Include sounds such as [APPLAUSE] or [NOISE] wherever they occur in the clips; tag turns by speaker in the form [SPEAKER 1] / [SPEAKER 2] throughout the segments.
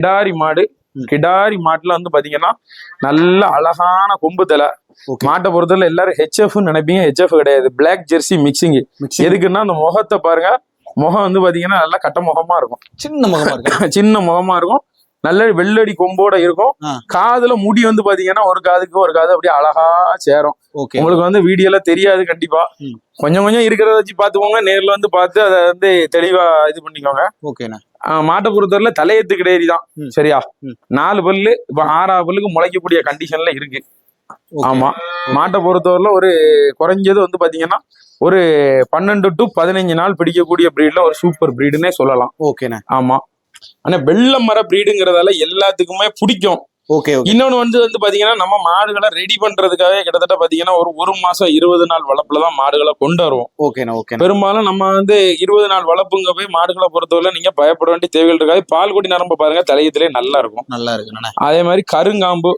[SPEAKER 1] கிடாரி மாடு. கிடாரி மாட்டுல வந்து பாத்தீங்கன்னா நல்ல அழகான கொம்பு தலை. மாட்டை பொறுத்தவரை எல்லாரும் ஹெச்எஃப் நினைப்பீங்க. ஹெச்எஃப் கிடையாது. பிளாக் ஜெர்சி மிக்சிங் எதுக்குன்னா அந்த முகத்தை பாருங்க. முகம் வந்து பாத்தீங்கன்னா நல்லா கட்ட முகமா இருக்கும்.
[SPEAKER 2] சின்ன முகமா [LAUGHS]
[SPEAKER 1] சின்ன முகமா இருக்கும். நல்ல வெள்ளடி கொம்போட இருக்கும். காதுல முடி வந்து பாத்தீங்கன்னா ஒரு காதுக்கு ஒரு காது அப்படியே அழகா சேரும். உங்களுக்கு வந்து வீடியோல தெரியாது கண்டிப்பா. கொஞ்சம் கொஞ்சம் இருக்கிறத வச்சு பாத்துக்கோங்க நேர்ல வந்து பார்த்து அதை வந்து தெளிவா இது பண்ணிக்கோங்க.
[SPEAKER 2] ஓகேண்ணா.
[SPEAKER 1] மாட்டை பொறுத்தவரையில தலையத்து கிடையாது தான். சரியா. நாலு பல்லு இப்ப ஆறாவது பல்லுக்கு முளைக்கக்கூடிய கண்டிஷன்ல இருக்கு. ஆமா. மாட்டை பொறுத்தவரையில ஒரு குறைஞ்சது வந்து பாத்தீங்கன்னா ஒரு பன்னெண்டு டு பதினஞ்சு நாள் பிடிக்கக்கூடிய பிரீட்ல ஒரு சூப்பர் பிரீடுன்னே சொல்லலாம்.
[SPEAKER 2] ஓகேண்ணா.
[SPEAKER 1] ஆமா. ஆனா வெள்ளை மர பிரீடுங்கிறதால எல்லாத்துக்குமே பிடிக்கும்.
[SPEAKER 2] ஓகே ஓகே
[SPEAKER 1] இன்னொன்னு வந்து வந்து பாத்தீங்கன்னா நம்ம மாடுகளை ரெடி பண்றதுக்காகவே கிட்டத்தட்ட பாத்தீங்கன்னா ஒரு ஒரு மாசம் இருபது நாள் வளர்ப்புல தான் மாடுகளை கொண்டு வருவோம்.
[SPEAKER 2] ஓகேண்ணா ஓகேண்ணா
[SPEAKER 1] பெரும்பாலும் நம்ம வந்து இருபது நாள் வளர்ப்புங்க போய் மாடுகளை பொறுத்தவரை நீங்க பயப்பட வேண்டிய தேவைகள் இருக்காது. பால் குடி நரம்பு பாருங்க தலையத்திலே நல்லா இருக்கும்.
[SPEAKER 2] நல்லா இருக்குண்ணா.
[SPEAKER 1] அதே மாதிரி கருங்காம்பு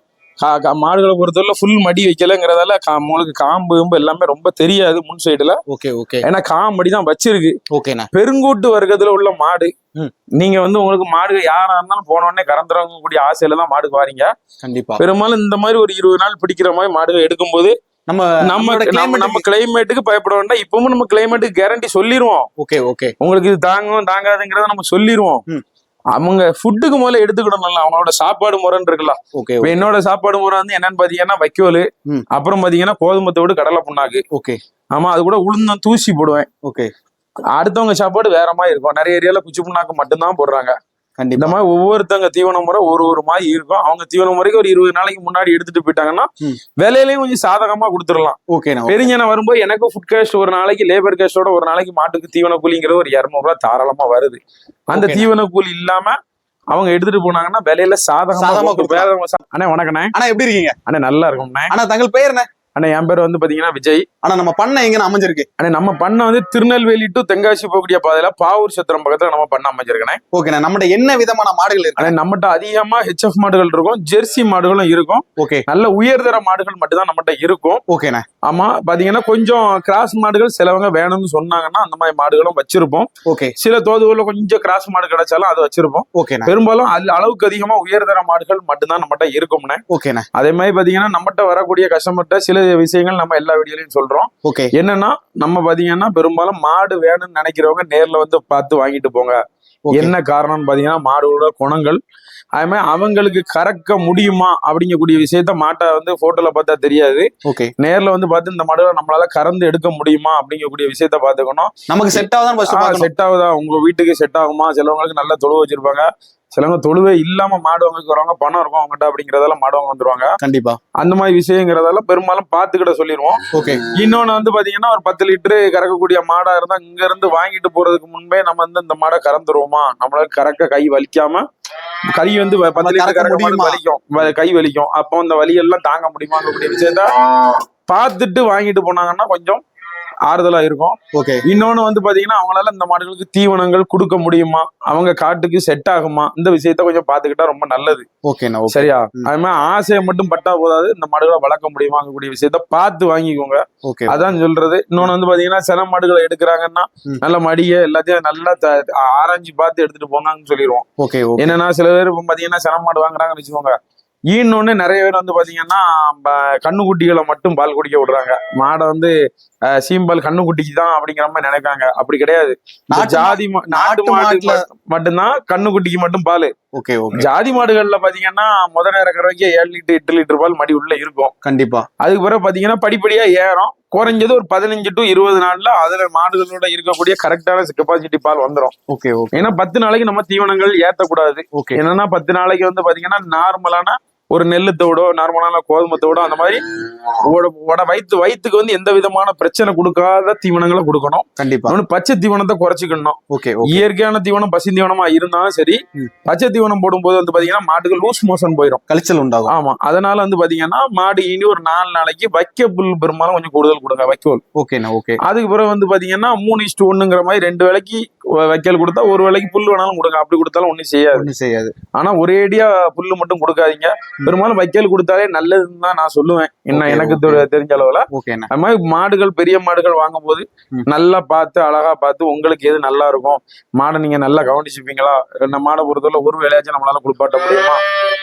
[SPEAKER 1] மாடுகளை பொறுத்தவரை ஃபுல் மடி வைக்கலங்கிறதால கா- உங்களுக்கு காம்பு கிம்பு எல்லாமே ரொம்ப தெரியாது முன் சைடுல
[SPEAKER 2] ஓகே ஓகே.
[SPEAKER 1] ஏன்னா காம்படி தான் வச்சிருக்கு.
[SPEAKER 2] ஓகேண்ணா.
[SPEAKER 1] பெருங்கூட்டு வர்க்கத்துல உள்ள மாடு. நீங்க வந்து உங்களுக்கு மாடு யாரா இருந்தாலும் போன உடனே கறந்துறவங்க கூடிய ஆசையில தான் மாடுக்கு வாரீங்க.
[SPEAKER 2] கண்டிப்பா.
[SPEAKER 1] பெரும்பாலும் இந்த மாதிரி ஒரு இருபது நாள் பிடிக்கிற மாதிரி மாடுகள் எடுக்கும்போது
[SPEAKER 2] நம்ம
[SPEAKER 1] நம்ம நம்ம கிளைமேட்டுக்கு பயப்பட வேண்டாம். இப்பவும் நம்ம கிளைமேட்டுக்கு கேரண்டி சொல்லிடுவோம்
[SPEAKER 2] ஓகே ஓகே.
[SPEAKER 1] உங்களுக்கு இது தாங்கும் தாங்காதுங்கிறத நம்ம சொல்லிடுவோம். அவங்க ஃபுட்டுக்கு முதல்ல எடுத்துக்கிடணும்ல அவங்களோட சாப்பாடு முறைன்னு இருக்குல்ல.
[SPEAKER 2] ஓகே
[SPEAKER 1] என்னோட சாப்பாடு முறை வந்து என்னன்னு பாத்தீங்கன்னா வைக்கோல். அப்புறம் பாத்தீங்கன்னா கோதுமை தோடு கடலை புண்ணாக்கு.
[SPEAKER 2] ஓகே
[SPEAKER 1] ஆமா அது கூட உளுந்தம் தூசி போடுவேன்.
[SPEAKER 2] ஓகே
[SPEAKER 1] அடுத்தவங்க சாப்பாடு வேற மாதிரி இருக்கும். நிறைய ஏரியால குச்சி புண்ணாக்கு மட்டும்தான் போடுறாங்க. இந்த
[SPEAKER 2] கண்டிப்பா
[SPEAKER 1] மாதிரி ஒவ்வொருத்தங்க தீவன முறை ஒரு ஒரு மாதிரி இருக்கும். அவங்க தீவன முறைக்கு ஒரு இருபது நாளைக்கு முன்னாடி எடுத்துட்டு போயிட்டாங்கன்னா. விலையிலயும் கொஞ்சம் சாதகமா கொடுத்துடலாம்.
[SPEAKER 2] ஓகேண்ணா
[SPEAKER 1] பெருஞ்சனை வரும்போது எனக்கு ஃபுட் கேஸ்ட் ஒரு நாளைக்கு லேபர் கேஸ்டோட ஒரு நாளைக்கு மாட்டுக்கு தீவன கூலிங்கிறது ஒரு இரநூறுவா தாராளமா வருது. அந்த. தீவன கூலி இல்லாம அவங்க எடுத்துட்டு போனாங்கன்னா விலையில சாதகமா அண்ணே வணக்கண்ணே.
[SPEAKER 2] அண்ணா எப்படி இருக்கீங்க?
[SPEAKER 1] அண்ணே நல்லா இருக்கும்ண்ணே.
[SPEAKER 2] அண்ணா தங்கள் பேர் என்ன?
[SPEAKER 1] அண்ணே என் பேர் வந்து பாத்தீங்கன்னா விஜய்.
[SPEAKER 2] அண்ணா நம்ம பண்ண எங்கன்னு அமைஞ்சிருக்கு?
[SPEAKER 1] அண்ணே நம்ம பண்ண வந்து திருநெல்வேலி டு தென்காசி போகக்கூடிய பாதையில பாவூர் சத்திரம் பக்கத்துல நம்ம பண்ண அமைஞ்சிருக்கேன்
[SPEAKER 2] ஓகேண்ணா நம்மகிட்ட என்ன விதமான மாடுகள் இருக்கு?
[SPEAKER 1] அண்ணே நம்மகிட்ட அதிகமா ஹெச்எஃப் மாடுகள் இருக்கும் ஜெர்சி மாடுகளும் இருக்கும்.
[SPEAKER 2] ஓகே.
[SPEAKER 1] நல்ல உயர்தர மாடுகள் மட்டும்தான் நம்மகிட்ட இருக்கும்.
[SPEAKER 2] ஓகேண்ணா.
[SPEAKER 1] ஆமா பாத்தீங்கன்னா கொஞ்சம் கிராஸ் மாடுகள் சிலவங்க வேணும்னு சொன்னாங்கன்னா அந்த மாதிரி மாடுகளும் வச்சிருப்போம்.
[SPEAKER 2] ஓகே.
[SPEAKER 1] சில தோதுகளில் கொஞ்சம் கிராஸ் மாடு கிடைச்சாலும் அதை வச்சிருப்போம்.
[SPEAKER 2] ஓகேண்ணா.
[SPEAKER 1] பெரும்பாலும் அது அளவுக்கு அதிகமா உயர்தர மாடுகள் மட்டும்தான் நம்மகிட்ட இருக்கும்னே
[SPEAKER 2] ஓகேண்ணா.
[SPEAKER 1] அதே மாதிரி பாத்தீங்கன்னா நம்மகிட்ட வரக்கூடிய கஸ்டமர்கிட்ட சில விஷயங்கள் நம்ம எல்லா வீடியோலையும் சொல்றோம்.
[SPEAKER 2] ஓகே.
[SPEAKER 1] என்னன்னா நம்ம பாத்தீங்கன்னா பெரும்பாலும் மாடு வேணும்னு நினைக்கிறவங்க நேர்ல வந்து பார்த்து வாங்கிட்டு போங்க. என்ன காரணம்னு பாத்தீங்கன்னா மாடோட குணங்கள். அதே மாதிரி அவங்களுக்கு கறக்க முடியுமா அப்படிங்கக்கூடிய விஷயத்த மாட்டை வந்து போட்டோல பார்த்தா தெரியாது.
[SPEAKER 2] ஓகே.
[SPEAKER 1] நேர்ல வந்து பார்த்து இந்த மாடுகளை நம்மளால கறந்து எடுக்க முடியுமா அப்படிங்கக்கூடிய விஷயத்த பாத்துக்கணும்
[SPEAKER 2] நமக்கு செட் பார்க்கணும்.
[SPEAKER 1] செட் ஆகுதா? உங்க வீட்டுக்கு செட் ஆகுமா? சிலவங்களுக்கு நல்ல தொழுவு வச்சிருப்பாங்க. சிலவங்க தொழுவே இல்லாம மாடு வாங்க வரவங்க பணம் இருக்கும் அவங்ககிட்ட அப்படிங்கறதால மாடு வாங்க வந்துருவாங்க.
[SPEAKER 2] கண்டிப்பா.
[SPEAKER 1] அந்த மாதிரி விஷயங்கிறதால பெரும்பாலும் பாத்துக்கிட்ட சொல்லிடுவோம்
[SPEAKER 2] ஓகே.
[SPEAKER 1] இன்னொன்னு வந்து பாத்தீங்கன்னா ஒரு பத்து லிட்டரு கறக்கக்கூடிய மாடா இருந்தா இங்க இருந்து வாங்கிட்டு போறதுக்கு முன்பே நம்ம வந்து இந்த மாடை கறந்துருவோமா? நம்மளால கறக்க கை வலிக்காம கை வந்து பத்து லிட்டர்
[SPEAKER 2] கறக்க முடியுமா?
[SPEAKER 1] வலிக்கும். கை வலிக்கும். அப்போ அந்த வலி எல்லாம் தாங்க முடியுமாங்கக்கூடிய விஷயத்த பார்த்துட்டு வாங்கிட்டு போனாங்கன்னா கொஞ்சம் ஆறுதலா இருக்கும்.
[SPEAKER 2] ஓகே
[SPEAKER 1] இன்னொன்னு வந்து பாத்தீங்கன்னா அவங்களால இந்த மாடுகளுக்கு தீவனங்கள் கொடுக்க முடியுமா? அவங்க காட்டுக்கு செட் ஆகுமா? இந்த விஷயத்த கொஞ்சம் பாத்துக்கிட்டா ரொம்ப நல்லது.
[SPEAKER 2] ஓகேண்ணா ஓகே
[SPEAKER 1] சரியா. அது மாதிரி ஆசையை மட்டும் பட்டா போதாது. இந்த மாடுகளை வளர்க்க முடியுமாங்கக்கூடிய விஷயத்த பார்த்து வாங்கிக்கோங்க.
[SPEAKER 2] ஓகே
[SPEAKER 1] அதான் சொல்றது. இன்னொன்னு வந்து பாத்தீங்கன்னா சில மாடுகளை எடுக்கிறாங்கன்னா. நல்ல மடிய எல்லாத்தையும் நல்லா ஆராய்ஞ்சு பார்த்து எடுத்துட்டு போங்கன்னு சொல்லிடுவோம்.
[SPEAKER 2] ஓகே
[SPEAKER 1] என்னன்னா சில பேர் பாத்தீங்கன்னா சில மாடு வாங்குறாங்கன்னு வச்சுக்கோங்க. ஈன்னொன்னு நிறைய பேர் வந்து பாத்தீங்கன்னா ப- கண்ணுக்குட்டிகளை மட்டும் பால் குடிக்க விடுறாங்க. மாடை வந்து சீம்பால் கண்ணுக்குட்டிக்கு தான் அப்படிங்கிற மாதிரி நினைக்காங்க. அப்படி கிடையாது. ஜாதி நாட்டு மாடு மட்டும்தான் கண்ணுக்குட்டிக்கு மட்டும் பால்.
[SPEAKER 2] Okay okay.
[SPEAKER 1] ஜாதி மாடுகள்ல பாத்தீங்கன்னா முத நேரம் கறவைக்கு ஏழு லிட்டர் எட்டு லிட்டர் பால் மடி உள்ள இருக்கும்.
[SPEAKER 2] கண்டிப்பா.
[SPEAKER 1] அதுக்கு பிறகு பாத்தீங்கன்னா படிப்படியா ஏறும். குறைஞ்சது ஒரு பதினஞ்சு டு இருபது நாள்ல அதுல மாடுகளோட இருக்கக்கூடிய கரெக்டான கெப்பாசிட்டி பால் வந்துடும்
[SPEAKER 2] ஓகே ஓகே.
[SPEAKER 1] ஏன்னா பத்து நாளைக்கு நம்ம தீவனங்கள் ஏத்தக்கூடாது.
[SPEAKER 2] ஓகே.
[SPEAKER 1] என்னன்னா பத்து நாளைக்கு வந்து பாத்தீங்கன்னா நார்மலான ஒரு நெல்லு தவிடோ நார்மலான கோதுமை தவிடோ அந்த மாதிரி வயிற்று வயிற்றுக்கு வந்து எந்த விதமான பிரச்சனை கொடுக்காத தீவனங்களை கொடுக்கணும்.
[SPEAKER 2] கண்டிப்பா.
[SPEAKER 1] பச்சை தீவனத்தை குறைச்சிக்கணும்.
[SPEAKER 2] ஓகே
[SPEAKER 1] இயற்கையான தீவனம் பசி தீவனமா இருந்தாலும் சரி. பச்சை தீவனம் போடும்போது வந்து பாத்தீங்கன்னா மாட்டுக்கு லூஸ் மோஷன் போயிடும்
[SPEAKER 2] கழிச்சல் உண்டாகும்.
[SPEAKER 1] ஆமா. அதனால வந்து பாத்தீங்கன்னா மாடு இனி ஒரு நாலு நாளைக்கு வைக்க புல் பெரும்பாலும் கொஞ்சம் கூடுதல் கொடுங்க வைக்கோல்.
[SPEAKER 2] ஓகேண்ணா ஓகே
[SPEAKER 1] அதுக்கு பிறகு வந்து பாத்தீங்கன்னா மூணு இஷ்டு ஒண்ணுங்கிற மாதிரி ரெண்டு வேளைக்கு வ- வைக்கோல் கொடுத்தா ஒரு வேளைக்கு புல் வேணாலும் கொடுங்க. அப்படி கொடுத்தாலும் ஒண்ணும் செய்யாது.
[SPEAKER 2] ஒண்ணும் செய்யாது.
[SPEAKER 1] ஆனா ஒரேடியா புல்லு மட்டும் கொடுக்காதீங்க. பெரும்பாலும் வைக்கல் கொடுத்தாலே நல்லதுன்னு தான் நான் சொல்லுவேன். என்ன எனக்கு தெரிஞ்ச அளவுல. அது மாதிரி மாடுகள் பெரிய மாடுகள் வாங்கும்போது
[SPEAKER 2] ம்.
[SPEAKER 1] நல்லா பார்த்து அழகா பார்த்து உங்களுக்கு எது நல்லா இருக்கும்? மாடை நீங்க நல்லா கவனிச்சுப்பீங்களா? இந்த மாடை பொறுத்தவரை ஒரு வேலையாச்சும் நம்மளால குளிப்பாட்ட முடியுமா?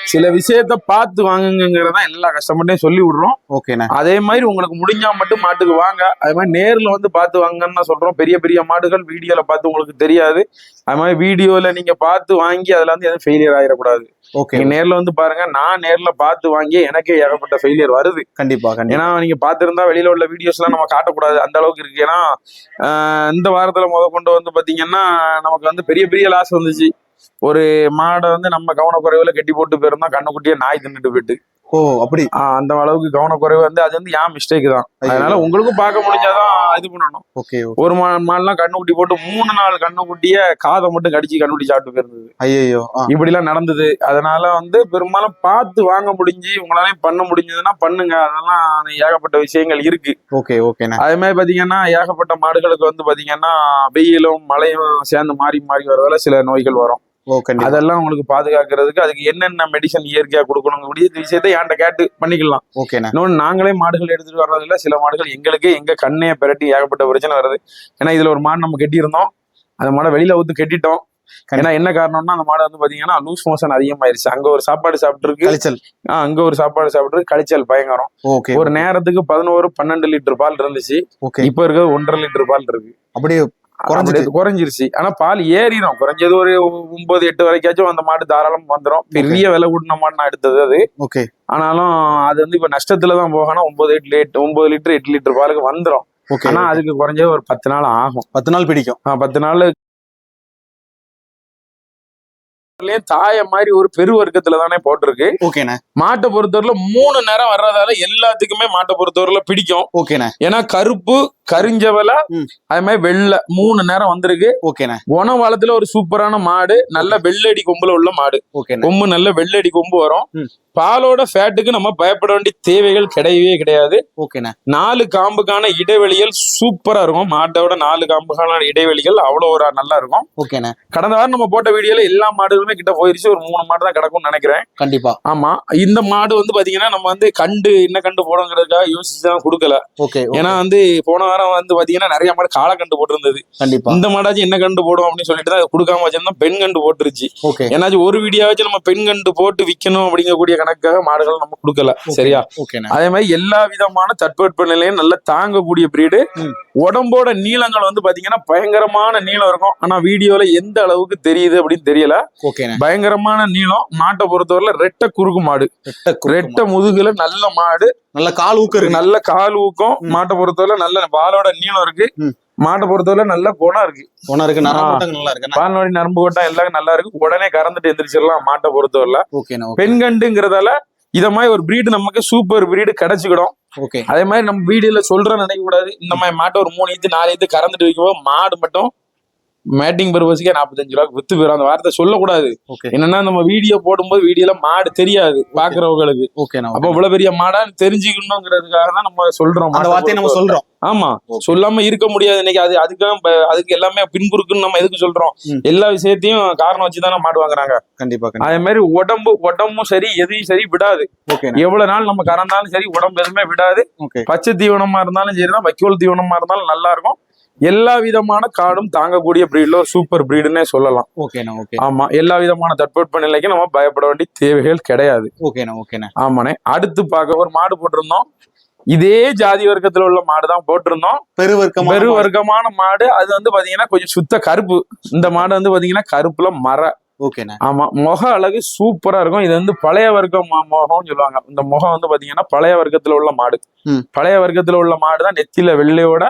[SPEAKER 1] சில விஷயத்த பார்த்து வாங்குங்கிறதா எல்லா கஸ்டமர்ட்டையும் சொல்லி விடுறோம்.
[SPEAKER 2] ஓகேண்ணே.
[SPEAKER 1] அதே மாதிரி உங்களுக்கு முடிஞ்சா மட்டும் மாட்டுக்கு வாங்க. அது மாதிரி நேர்ல வந்து பார்த்து வாங்கன்னு சொல்றோம். பெரிய பெரிய மாடுகள் வீடியோல பார்த்து உங்களுக்கு தெரியாது. அது மாதிரி வீடியோல நீங்க பார்த்து வாங்கி அதுல வந்து எதுவும் ஃபெயிலியர் ஆயிடக்கூடாது.
[SPEAKER 2] ஓகே.
[SPEAKER 1] நேர்ல வந்து பாருங்க. நான் நேர்ல பார்த்து வாங்கி எனக்கே ஏகப்பட்ட ஃபெயிலியர் வருது.
[SPEAKER 2] கண்டிப்பா
[SPEAKER 1] ஏன்னா நீங்க பார்த்திருந்தா வெளியில உள்ள வீடியோஸ் எல்லாம் நம்ம காட்டக்கூடாது. அந்த அளவுக்கு இருக்கு. ஏன்னா இந்த வாரத்துல முத கொண்டு வந்து பாத்தீங்கன்னா நமக்கு வந்து பெரிய பெரிய லாஸ் வந்துச்சு. ஒரு மாடை வந்து நம்ம கவனக்குறைவுல கட்டி போட்டு போயிருந்தோம் கண்ணுக்குட்டியே நாய் தின்னுட்டு போயிட்டு.
[SPEAKER 2] ஓ அப்படி.
[SPEAKER 1] அந்த அளவுக்கு கவனக்குறைவு வந்து அது வந்து ஏன் மிஸ்டேக் தான். அதனால உங்களுக்கும் பார்க்க முடிஞ்சாதான் இது பண்ணணும்.
[SPEAKER 2] ஓகே
[SPEAKER 1] ஒரு மாடெல்லாம் கண்ணுக்குட்டி போட்டு மூணு நாள் கண்ணுக்குட்டிய காதை மட்டும் கடிச்சு கண்ணுக்குட்டி சாப்பிட்டு போயிருந்தது.
[SPEAKER 2] ஐயோ
[SPEAKER 1] இப்படி எல்லாம் நடந்தது. அதனால வந்து பெரும்பாலும் பார்த்து வாங்க முடிஞ்சு உங்களாலையும் பண்ண முடிஞ்சதுன்னா பண்ணுங்க. அதெல்லாம் ஏகப்பட்ட விஷயங்கள் இருக்கு.
[SPEAKER 2] ஓகே ஓகேண்ணே.
[SPEAKER 1] அதே மாதிரி பாத்தீங்கன்னா ஏகப்பட்ட மாடுகளுக்கு வந்து பாத்தீங்கன்னா வெயிலும் மழையும் சேர்ந்து மாறி மாறி வரதால சில நோய்கள் வரும். அதெல்லாம் உங்களுக்கு பாதுகாக்கிறதுக்கு அதுக்கு என்னென்ன மெடிசன் இயற்கையா கொடுக்கணுங்க விஷயத்தை என்கிட்ட கேட்டு பண்ணிக்கலாம்.
[SPEAKER 2] ஓகேண்ணே
[SPEAKER 1] இன்னொன்று நாங்களே மாடுகள் எடுத்துட்டு வர்றதில்ல சில மாடுகள் எங்களுக்கே எங்க கண்ணையை பிரட்டி ஏகப்பட்ட பிரச்சனை வருது. ஏன்னா இதுல ஒரு மாடு நம்ம கட்டியிருந்தோம். அந்த மாடை வெளியில ஊத்து கட்டிட்டோம். ஏன்னா என்ன காரணம்னா அந்த மாடு வந்து பாத்தீங்கன்னா லூஸ் மோஷன் அதிகமாயிருச்சு. அங்க ஒரு சாப்பாடு சாப்பிட்டு இருக்கு
[SPEAKER 2] கழிச்சல்
[SPEAKER 1] அங்க ஒரு சாப்பாடு சாப்பிட்டு கழிச்சல் பயங்கரம்.
[SPEAKER 2] ஓகே
[SPEAKER 1] ஒரு நேரத்துக்கு பதினோரு பன்னெண்டு லிட்டர் பால் இருந்துச்சு.
[SPEAKER 2] ஓகே
[SPEAKER 1] இப்ப இருக்கிறது ஒன்றரை லிட்டர் பால் இருக்கு.
[SPEAKER 2] அப்படியே
[SPEAKER 1] அப்படி குறைஞ்சிருச்சு. ஆனா பால் ஏறிடும் குறைஞ்சது ஒரு ஒன்பது எட்டு வரைக்காச்சும் அந்த மாடு தாராளம் வந்துடும் பெரிய விலை கூட்டின மாடு நான் எடுத்தது அது.
[SPEAKER 2] ஓகே
[SPEAKER 1] ஆனாலும் அது வந்து இப்ப நஷ்டத்துல தான் போகணும். ஒன்பது எட்டு லிட்டர் ஒன்பது லிட்டர் எட்டு லிட்டர் பாலுக்கு வந்துடும் ஆனா அதுக்கு குறைஞ்சது ஒரு பத்து நாள் ஆகும்.
[SPEAKER 2] பத்து நாள் பிடிக்கும்.
[SPEAKER 1] பத்து நாள் தாய மாதிரி ஒரு பெரு வர்க்கத்துல தானே போட்டிருக்கு.
[SPEAKER 2] ஓகேண்ணே.
[SPEAKER 1] மாட்டை பொறுத்தவரையில மூணு நேரம் வர்றதால எல்லாத்துக்குமே மாட்டை பொறுத்தவரையில பிடிக்கும்.
[SPEAKER 2] ஓகேண்ணே.
[SPEAKER 1] ஏன்னா கருப்பு கரிஞ்சவலை. அது மாதிரி வெள்ளை மூணு நேரம் வந்திருக்கு.
[SPEAKER 2] ஓகேண்ணே.
[SPEAKER 1] குணவாளத்துல ஒரு சூப்பரான மாடு நல்ல வெள்ளடி கொம்புல உள்ள மாடு. கொம்பு நல்ல வெள்ளடி கொம்பு வரும். பாலோட ஃபேட்டுக்கு நம்ம பயப்பட வேண்டிய தேவைகள் கிடையவே கிடையாது.
[SPEAKER 2] ஓகேண்ணே.
[SPEAKER 1] நாலு காம்புக்கான இடைவெளிகள் சூப்பரா இருக்கும். மாட்டோட நாலு காம்புக்கான இடைவெளிகள் அவ்வளவு ஒரு நல்லா இருக்கும்.
[SPEAKER 2] ஓகேண்ணே.
[SPEAKER 1] கடந்த வாரம் நம்ம போட்ட வீடியோல எல்லா மாடுகளுமே கிட்ட போயிருச்சு. ஒரு மூணு மாடு தான் கிடக்கும்னு நினைக்கிறேன்.
[SPEAKER 2] கண்டிப்பா.
[SPEAKER 1] ஆமா. இந்த மாடு வந்து பாத்தீங்கன்னா நம்ம வந்து கண்டு என்ன கண்டு போடுங்கிறதுக்காக யோசிச்சு தான் கொடுக்கல.
[SPEAKER 2] ஓகே
[SPEAKER 1] ஏன்னா வந்து போன வாரம் வந்து பாத்தீங்கன்னா நிறைய மாடு காளக்கண்டு போட்டிருந்தது.
[SPEAKER 2] கண்டிப்பா.
[SPEAKER 1] இந்த மாடாச்சும் என்ன கண்டு போடும் அப்படின்னு சொல்லிட்டு தான் கொடுக்காம வச்சிருந்தோம். பெண் கண்டு போட்டுருச்சு.
[SPEAKER 2] ஓகே.
[SPEAKER 1] ஏன்னாச்சும் ஒரு வீடியோவாச்சும் நம்ம பெண் கண்டு போட்டு விற்கணும் அப்படிங்கக்கூடிய கணக்காக மாடுகளை நம்ம கொடுக்கல. சரியா? அதே மாதிரி எல்லா விதமான தட்பவெட்ப நிலையும் நல்லா தாங்கக்கூடிய பிரீடு. உடம்போட நீளங்கள் வந்து பாத்தீங்கன்னா பயங்கரமான நீளம் இருக்கும். ஆனா வீடியோல எந்த அளவுக்கு தெரியுது அப்படின்னு தெரியல. பயங்கரமான நீளம். மாட்டை பொறுத்தவரையில ரெட்டை குறுக்கு மாடு.
[SPEAKER 2] ரெட்டை
[SPEAKER 1] முதுகுல நல்ல மாடு.
[SPEAKER 2] நல்ல கால் ஊக்கு இருக்கு.
[SPEAKER 1] நல்ல கால் ஊக்கம். மாட்டை பொறுத்தவரை நல்ல வாலோட நீளம் இருக்கு. மாட்டை பொறுத்தவரை நல்ல குணம் இருக்கு.
[SPEAKER 2] ஒன்னா இருக்கு. நல்லா இருக்குண்ணே.
[SPEAKER 1] பால்நோடி நரம்பு கோட்டம் எல்லாம் நல்லா இருக்கு. உடனே கறந்துட்டு எந்திரிச்சிடலாம் மாட்டை
[SPEAKER 2] ஓகே.
[SPEAKER 1] பெண்கண்டுங்கிறதால இத மாதிரி ஒரு பிரீடு நமக்கு சூப்பர் பிரீடு கிடைச்சிக்கிடும்.
[SPEAKER 2] ஓகே.
[SPEAKER 1] அதே மாதிரி நம்ம வீடியோல சொல்றோம்னு நினைக்க கூடாது இந்த மாதிரி மாட்டை ஒரு மூணு ஈத்து நாலு ஈத்து கறந்துட்டு வைக்கும்போது மாடு மட்டும் மேட்டிங் பர்பஸுக்கே நாற்பத்தஞ்சு ரூபாய்க்கு வித்து போயிடும் அந்த வார்த்தை சொல்லக்கூடாது. என்னன்னா நம்ம வீடியோ போடும்போது வீடியோல மாடு தெரியாது பாக்குறவங்களுக்கு. அப்ப இவ்வளவு பெரிய மாடா தெரிஞ்சுக்கணுங்கிறதுக்காக தான் நம்ம சொல்றோம்.
[SPEAKER 2] அந்த வார்த்தையை நம்ம. சொல்றோம்.
[SPEAKER 1] ஆமா. சொல்லாம இருக்க முடியாது இன்னைக்கு. அது அதுக்காக அதுக்கு எல்லாமே பின்புறுக்குன்னு நம்ம எதுக்கு சொல்றோம். எல்லா விஷயத்தையும் காரணம் வச்சுதானே மாடு வாங்குறாங்க.
[SPEAKER 2] கண்டிப்பா
[SPEAKER 1] அதே மாதிரி உடம்பு உடம்பும் சரி எதையும் சரி விடாது. எவ்வளவு நாள் நம்ம கறந்தாலும் சரி உடம்பு எதுவுமே விடாது. பச்சை தீவனமா இருந்தாலும் சரிதான் வைக்கோல் தீவனமா இருந்தாலும் நல்லா இருக்கும். எல்லா விதமான காடும் தாங்கக்கூடிய பிரீட்ல ஒரு சூப்பர் பிரீடுன்னே சொல்லலாம்.
[SPEAKER 2] ஓகேண்ணா ஓகே
[SPEAKER 1] ஆமா எல்லா விதமான தட்பவெட்ப நிலைக்கும் நம்ம பயப்பட வேண்டிய தேவைகள் கிடையாது.
[SPEAKER 2] ஓகேண்ணா ஓகேண்ணே
[SPEAKER 1] ஆமாண்ணே அடுத்து பார்க்க ஒரு மாடு போட்டிருந்தோம். இதே ஜாதி வர்க்கத்துல உள்ள மாடு தான் போட்டிருந்தோம்
[SPEAKER 2] பெருவர்க்கமா
[SPEAKER 1] பெரு வர்க்கமான மாடு அது வந்து பாத்தீங்கன்னா கொஞ்சம் சுத்த கருப்பு. இந்த மாடு வந்து பாத்தீங்கன்னா கருப்புல மர
[SPEAKER 2] ஓகேண்ணே.
[SPEAKER 1] ஆமா முக அழகு சூப்பரா இருக்கும். இது வந்து பழைய வர்க்கம் முகம்னு சொல்லுவாங்க. இந்த முகம் வந்து பாத்தீங்கன்னா பழைய வர்க்கத்துல உள்ள மாடு. பழைய வர்க்கத்துல உள்ள மாடு தான் நெத்தியில வெள்ளையோட.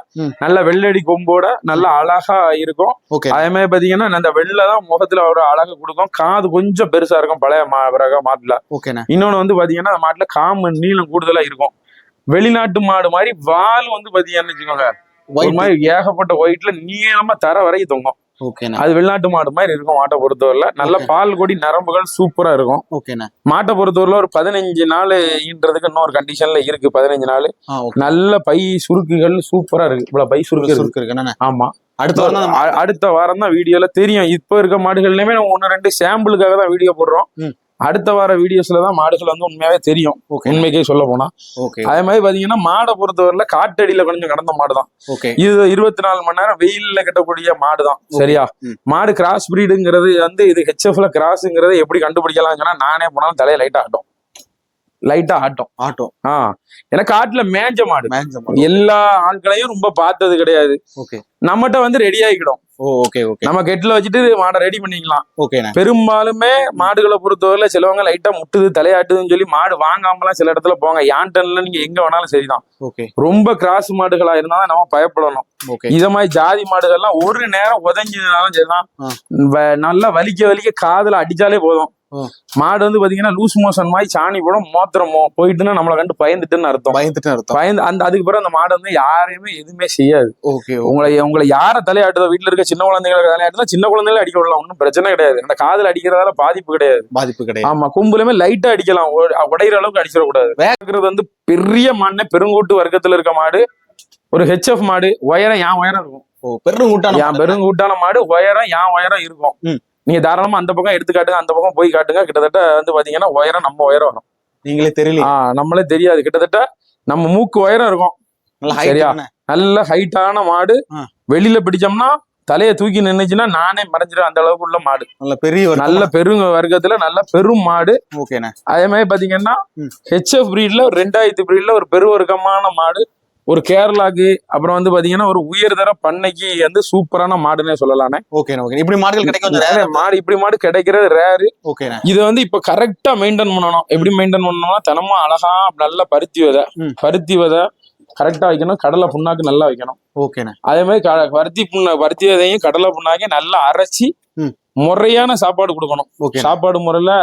[SPEAKER 1] நல்ல வெள்ளடி கொம்போட நல்ல அழகா இருக்கும். அதே மாதிரி பாத்தீங்கன்னா அந்த வெள்ளை தான் முகத்துல ஒரு அழகு கொடுக்கும். காது கொஞ்சம் பெருசா இருக்கும் பழைய மா ரக மாட்டுல.
[SPEAKER 2] ஓகேண்ணே.
[SPEAKER 1] இன்னொன்னு வந்து பாத்தீங்கன்னா அந்த மாட்டுல காம்பு நீளம் கூடுதலா இருக்கும். வெளிநாட்டு மாடு மாதிரி வால் வந்து பாத்தீங்கன்னு வச்சுக்கோங்க. ஒரு மாதிரி ஏகப்பட்ட ஒயிட்ல நீளமா தர வரைக்கும் தொங்கும். அது வெளிநாட்டு மாடு மாதிரி இருக்கும் மாட்டை பொறுத்தவரையில. நல்ல. பால் கொடி நரம்புகள் சூப்பரா இருக்கும்.
[SPEAKER 2] ஓகேண்ணே.
[SPEAKER 1] மாட்டை பொறுத்தவரையில ஒரு பதினஞ்சு நாள் ஈன்றதுக்கு இன்னொரு கண்டிஷன்ல இருக்கு பதினஞ்சு நாள். நல்ல பை சுருக்குகள் சூப்பரா இருக்கு. இவ்வளவு பை சுருக்கு இருக்கு.
[SPEAKER 2] சுருக்கு இருக்குண்ணே
[SPEAKER 1] ஆமா.
[SPEAKER 2] அடுத்த வாரம்
[SPEAKER 1] அடுத்த வாரம் தான் வீடியோல தெரியும். இப்ப இருக்க மாடுகள்லயுமே நம்ம ஒன்னு ரெண்டு சாம்பிளுக்காக தான் வீடியோ போடுறோம். அடுத்த வார வீடியோஸ்ல தான் மாடுகள் வந்து உண்மையாவே தெரியும். உண்மைக்கே சொல்ல போனா. அதே மாதிரி பாத்தீங்கன்னா மாடை பொறுத்தவரையில காட்டடியில கொஞ்சம் கடந்த மாடு தான்
[SPEAKER 2] ஓகே
[SPEAKER 1] இது இருபத்தி நாலு மணி நேரம் வெயில்ல கட்டக்கூடிய மாடு தான் சரியா. மாடு கிராஸ் பிரீடுங்கிறது வந்து இது ஹெச்எஃப்ல கிராஸ்ங்கிறத எப்படி கண்டுபிடிக்கலாம் சொன்னா நானே போனாலும் தலையை லைட்டா ஆட்டும். லைட்டா ஆட்டும்.
[SPEAKER 2] ஆட்டோ
[SPEAKER 1] ஆ. ஏன்னா காட்டுல மேஞ்ச மாடு. எல்லா ஆட்களையும் ரொம்ப பார்த்தது கிடையாது.
[SPEAKER 2] ஓகே
[SPEAKER 1] நம்மகிட்ட வந்து ரெடி ஆகிக்கிடும்.
[SPEAKER 2] ஓகே ஓகே
[SPEAKER 1] நம்ம கெட்டில் வச்சுட்டு மாடை ரெடி பண்ணிக்கலாம்.
[SPEAKER 2] ஓகேண்ணே
[SPEAKER 1] பெரும்பாலுமே மாடுகளை பொறுத்தவரையில சிலவங்க லைட்டா முட்டுது தலையாட்டுதுன்னு சொல்லி மாடு வாங்காமலாம் சில இடத்துல போங்க. யான்டன்ல நீங்க எங்க வேணாலும் சரிதான்.
[SPEAKER 2] ஓகே
[SPEAKER 1] ரொம்ப கிராஸ் மாடுகளா இருந்தா நம்ம பயப்படணும்.
[SPEAKER 2] ஓகே
[SPEAKER 1] இத மாதிரி ஜாதி மாடுகள்லாம் ஒரு நேரம் உதஞ்சதுனாலும் சரிதான். நல்லா வலிக்க வலிக்க காதுல அடிச்சாலே போதும். மாடு வந்து பாத்தீங்கன்னா லூஸ் மோஷன் மாதிரி சாணி போடும் மோத்திரமோ. போயிட்டுன்னா நம்மளை கண்டு பயந்துட்டுன்னு அர்த்தம்.
[SPEAKER 2] பயந்துட்டு அர்த்தம்.
[SPEAKER 1] பயந்து அந்த அதுக்கு பிறகு அந்த மாடு வந்து யாரையுமே எதுவுமே செய்யாது.
[SPEAKER 2] ஓகே
[SPEAKER 1] உங்களை உங்களை யார தலையாட்டுதோ வீட்டுல இருக்க சின்ன குழந்தைங்களுக்கு தலையாட்டுதா சின்ன குழந்தைகளை அடிக்க விடலாம் ஒன்றும் பிரச்சனை கிடையாது. அந்த காதுல அடிக்கிறதால பாதிப்பு கிடையாது.
[SPEAKER 2] பாதிப்பு கிடையாது.
[SPEAKER 1] ஆமா கொம்புலயுமே லைட்டா அடிக்கலாம். உடையிற அளவுக்கு அடிச்சிடக்கூடாது. வேகிறது வந்து பெரிய மாடுனே பெருங்கூட்டு வர்க்கத்துல இருக்க மாடு ஒரு ஹெச்எஃப் மாடு உயரம் என் உயரம் இருக்கும்.
[SPEAKER 2] பெருங்கூட்டான
[SPEAKER 1] பெருங்கூட்டான மாடு உயரம் என் உயரம் இருக்கும்.
[SPEAKER 2] ம்.
[SPEAKER 1] நீங்க தாராளமா அந்த பக்கம் எடுத்து காட்டுங்க அந்த பக்கம் போய் காட்டுங்க. கிட்டத்தட்ட வந்து பாத்தீங்கன்னா உயரம் நம்ம உயரம் வரும்.
[SPEAKER 2] நீங்களே தெரியல.
[SPEAKER 1] நம்மளே தெரியாது. கிட்டத்தட்ட நம்ம மூக்கு உயரம் இருக்கும்.
[SPEAKER 2] நல்ல
[SPEAKER 1] சரியா? நல்ல ஹைட்டான மாடு. வெளியில பிடிச்சோம்னா தலையை தூக்கி நின்னுச்சுன்னா நானே மறைஞ்சிடும் அந்த அளவுக்கு உள்ள மாடு.
[SPEAKER 2] நல்ல பெரிய
[SPEAKER 1] நல்ல பெரும் வர்க்கத்துல நல்ல பெரும் மாடு.
[SPEAKER 2] ஓகேண்ணே.
[SPEAKER 1] அதே மாதிரி பாத்தீங்கன்னா. ஹெச்எஃப் பிரீட்ல ரெண்டாயிரத்து பிரீட்ல ஒரு பெருவர்க்கமான மாடு. ஒரு கேரளாக்கு அப்புறம் வந்து பாத்தீங்கன்னா ஒரு உயர்தர பண்ணைக்கு வந்து சூப்பரான மாடுன்னே சொல்லலானே.
[SPEAKER 2] ஓகேண்ணே ஓகே இப்படி மாடுகள் கிடைக்கும்.
[SPEAKER 1] மாடு இப்படி மாடு கிடைக்கிறது ரேரு
[SPEAKER 2] ஓகேண்ணே
[SPEAKER 1] இதை வந்து இப்ப கரெக்டா மெயின்டைன் பண்ணணும். எப்படி மெயின்டைன் பண்ணணும்னா தினமும் அழகா நல்ல பருத்தி விதை. பருத்தி விதை கரெக்டா வைக்கணும். கடலை புண்ணாக்கு நல்லா வைக்கணும்.
[SPEAKER 2] ஓகேண்ணே
[SPEAKER 1] அதே மாதிரி பருத்தி புண்ண பருத்தி விதையும் கடலை புண்ணாக்கையும் நல்லா அரைச்சி. முறையான சாப்பாடு கொடுக்கணும்.
[SPEAKER 2] ஓகே
[SPEAKER 1] சாப்பாடு முறையில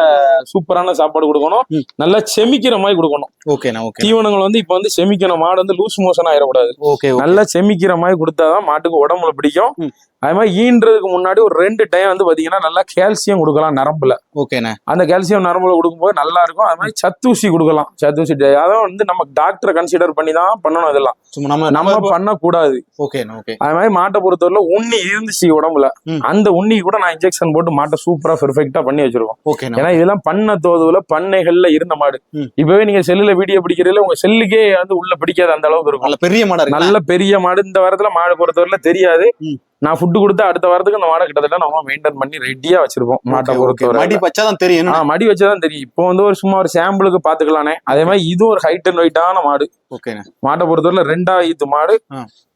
[SPEAKER 1] சூப்பரான சாப்பாடு கொடுக்கணும். நல்லா செமிக்கிற மாதிரி கொடுக்கணும்.
[SPEAKER 2] ஓகேண்ணே ஓகே
[SPEAKER 1] தீவனங்கள் வந்து இப்ப வந்து செமிக்கணும் மாடு வந்து லூஸ் மோஷன் ஆயிடக்கூடாது.
[SPEAKER 2] Okay okay.
[SPEAKER 1] நல்லா செமிக்கிற மாதிரி கொடுத்தாதான் மாட்டுக்கு உடம்புல பிடிக்கும். அதே மாதிரி ஈன்றதுக்கு முன்னாடி ஒரு ரெண்டு டைம் வந்து பாத்தீங்கன்னா நல்லா கால்சியம் கொடுக்கலாம் நரம்புல.
[SPEAKER 2] ஓகேண்ணே.
[SPEAKER 1] அந்த கால்சியம் நரம்புல கொடுக்கும்போது நல்லா இருக்கும். அது மாதிரி சத்தூசி கொடுக்கலாம். சத்தூசி அதான் வந்து நம்ம டாக்டரை கன்சிடர் பண்ணி தான் பண்ணணும் இதெல்லாம்.
[SPEAKER 2] சும்மா நம்ம
[SPEAKER 1] நம்ம பண்ணக்கூடாது.
[SPEAKER 2] ஓகேண்ணே ஓகே.
[SPEAKER 1] அது மாதிரி மாட்டை பொறுத்தவரையில உண்ணி இருந்துச்சு உடம்புல. அந்த உண்ணி கூட நான் இன்ஜெக்ஷன் போட்டு மாட்டை சூப்பரா பெர்ஃபெக்டா பண்ணி வச்சிருக்கோம்
[SPEAKER 2] ஓகேண்ணே
[SPEAKER 1] ஏன்னா இதெல்லாம் பண்ண தோதுல பண்ணைகள்ல இருந்த மாடு. இப்பவே நீங்க செல்லுல வீடியோ பிடிக்கிறதுல உங்க செல்லுக்கே வந்து உள்ள பிடிக்காது அந்த அளவுக்கு இருக்கும்.
[SPEAKER 2] நல்ல பெரிய மாடா
[SPEAKER 1] நல்ல பெரிய மாடு. இந்த வாரத்துல மாடு பொறுத்தவரையில தெரியாது. நான் ஃபுட்டு கொடுத்தா அடுத்த வாரத்துக்கு இந்த மாடை கிட்டத்தட்ட நம்ம மெயின்டைன் பண்ணி ரெடியா வச்சிருப்போம். மாட்டை பொறுத்தவரை.
[SPEAKER 2] மடி பச்சாதான் தெரியும்
[SPEAKER 1] ஆ மடி வச்சாதான் தெரியும். இப்போ வந்து ஒரு சும்மா ஒரு சாம்பிளுக்கு பாத்துக்கலானே. அதே மாதிரி இது ஒரு ஹைட் அண்ட் வெயிட்டான மாடு.
[SPEAKER 2] ஓகேண்ணே
[SPEAKER 1] மாட்டை பொறுத்தவரையில ரெண்டாயிரத்து மாடு.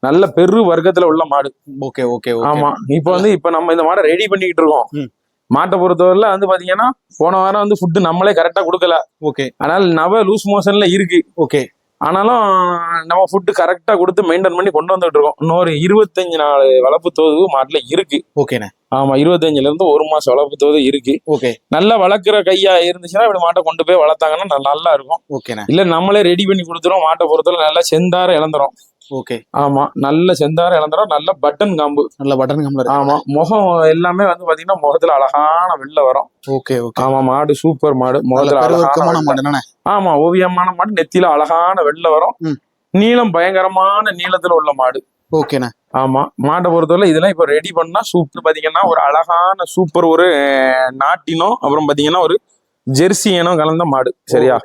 [SPEAKER 1] நல்ல பெரு வர்க்கத்துல உள்ள மாடு.
[SPEAKER 2] ஓகே ஓகே ஓகே
[SPEAKER 1] ஆமா. இப்போ வந்து இப்ப நம்ம இந்த மாடை ரெடி பண்ணிக்கிட்டு இருக்கோம். மாட்டை பொறுத்தவரையில வந்து பாத்தீங்கன்னா போன வாரம் வந்து ஃபுட்டு நம்மளே கரெக்டா கொடுக்கல.
[SPEAKER 2] ஓகே
[SPEAKER 1] ஆனால் நவ லூஸ் மோஷன்ல இருக்கு.
[SPEAKER 2] ஓகே
[SPEAKER 1] ஆனாலும் நம்ம ஃபுட்டு கரெக்டா கொடுத்து மெயின்டைன் பண்ணி கொண்டு வந்துட்டு இருக்கோம். இன்னொரு இருபத்தஞ்சு நாள் வளர்ப்பு தோது மாட்டுல இருக்கு.
[SPEAKER 2] ஓகேண்ணே.
[SPEAKER 1] ஆமா இருபத்தஞ்சுல இருந்து ஒரு மாசம் வளர்ப்பு தோது இருக்கு.
[SPEAKER 2] ஓகே.
[SPEAKER 1] நல்லா வளர்க்குற கையா இருந்துச்சுன்னா இப்படி மாட்டை கொண்டு போய் வளர்த்தாங்கன்னா நல்ல- நல்லா இருக்கும்.
[SPEAKER 2] ஓகேண்ணே.
[SPEAKER 1] இல்ல நம்மளே ரெடி பண்ணி கொடுத்துரும் மாட்டை பொறுத்தவரை நல்லா செந்தார இழந்துரும்.
[SPEAKER 2] ஓகே.
[SPEAKER 1] ஆமா நல்ல செந்தார இழந்துரும் நல்ல பட்டன் காம்பு.
[SPEAKER 2] நல்ல பட்டன் கம்பர்
[SPEAKER 1] ஆமா முகம் எல்லாமே வந்து பாத்தீங்கன்னா முகத்துல அழகான வெள்ள வரும்.
[SPEAKER 2] Okay okay.
[SPEAKER 1] ஆமா மாடு சூப்பர் மாடு. முகத்துல அழகான
[SPEAKER 2] மாடு
[SPEAKER 1] ஆமா ஓவியமான மாடு. நெத்தியில அழகான வெள்ள வரும். நீளம் பயங்கரமான நீளத்துல உள்ள மாடு.
[SPEAKER 2] ஓகேண்ணே.
[SPEAKER 1] ஆமா மாட்டை பொறுத்தவரை இதெல்லாம் இப்ப ரெடி பண்ணா சூப்பர். பாத்தீங்கன்னா ஒரு அழகான சூப்பர் ஒரு நாட்டினம். அப்புறம் பாத்தீங்கன்னா ஒரு ஜெர்சி இனம் கலந்த மாடு சரியா?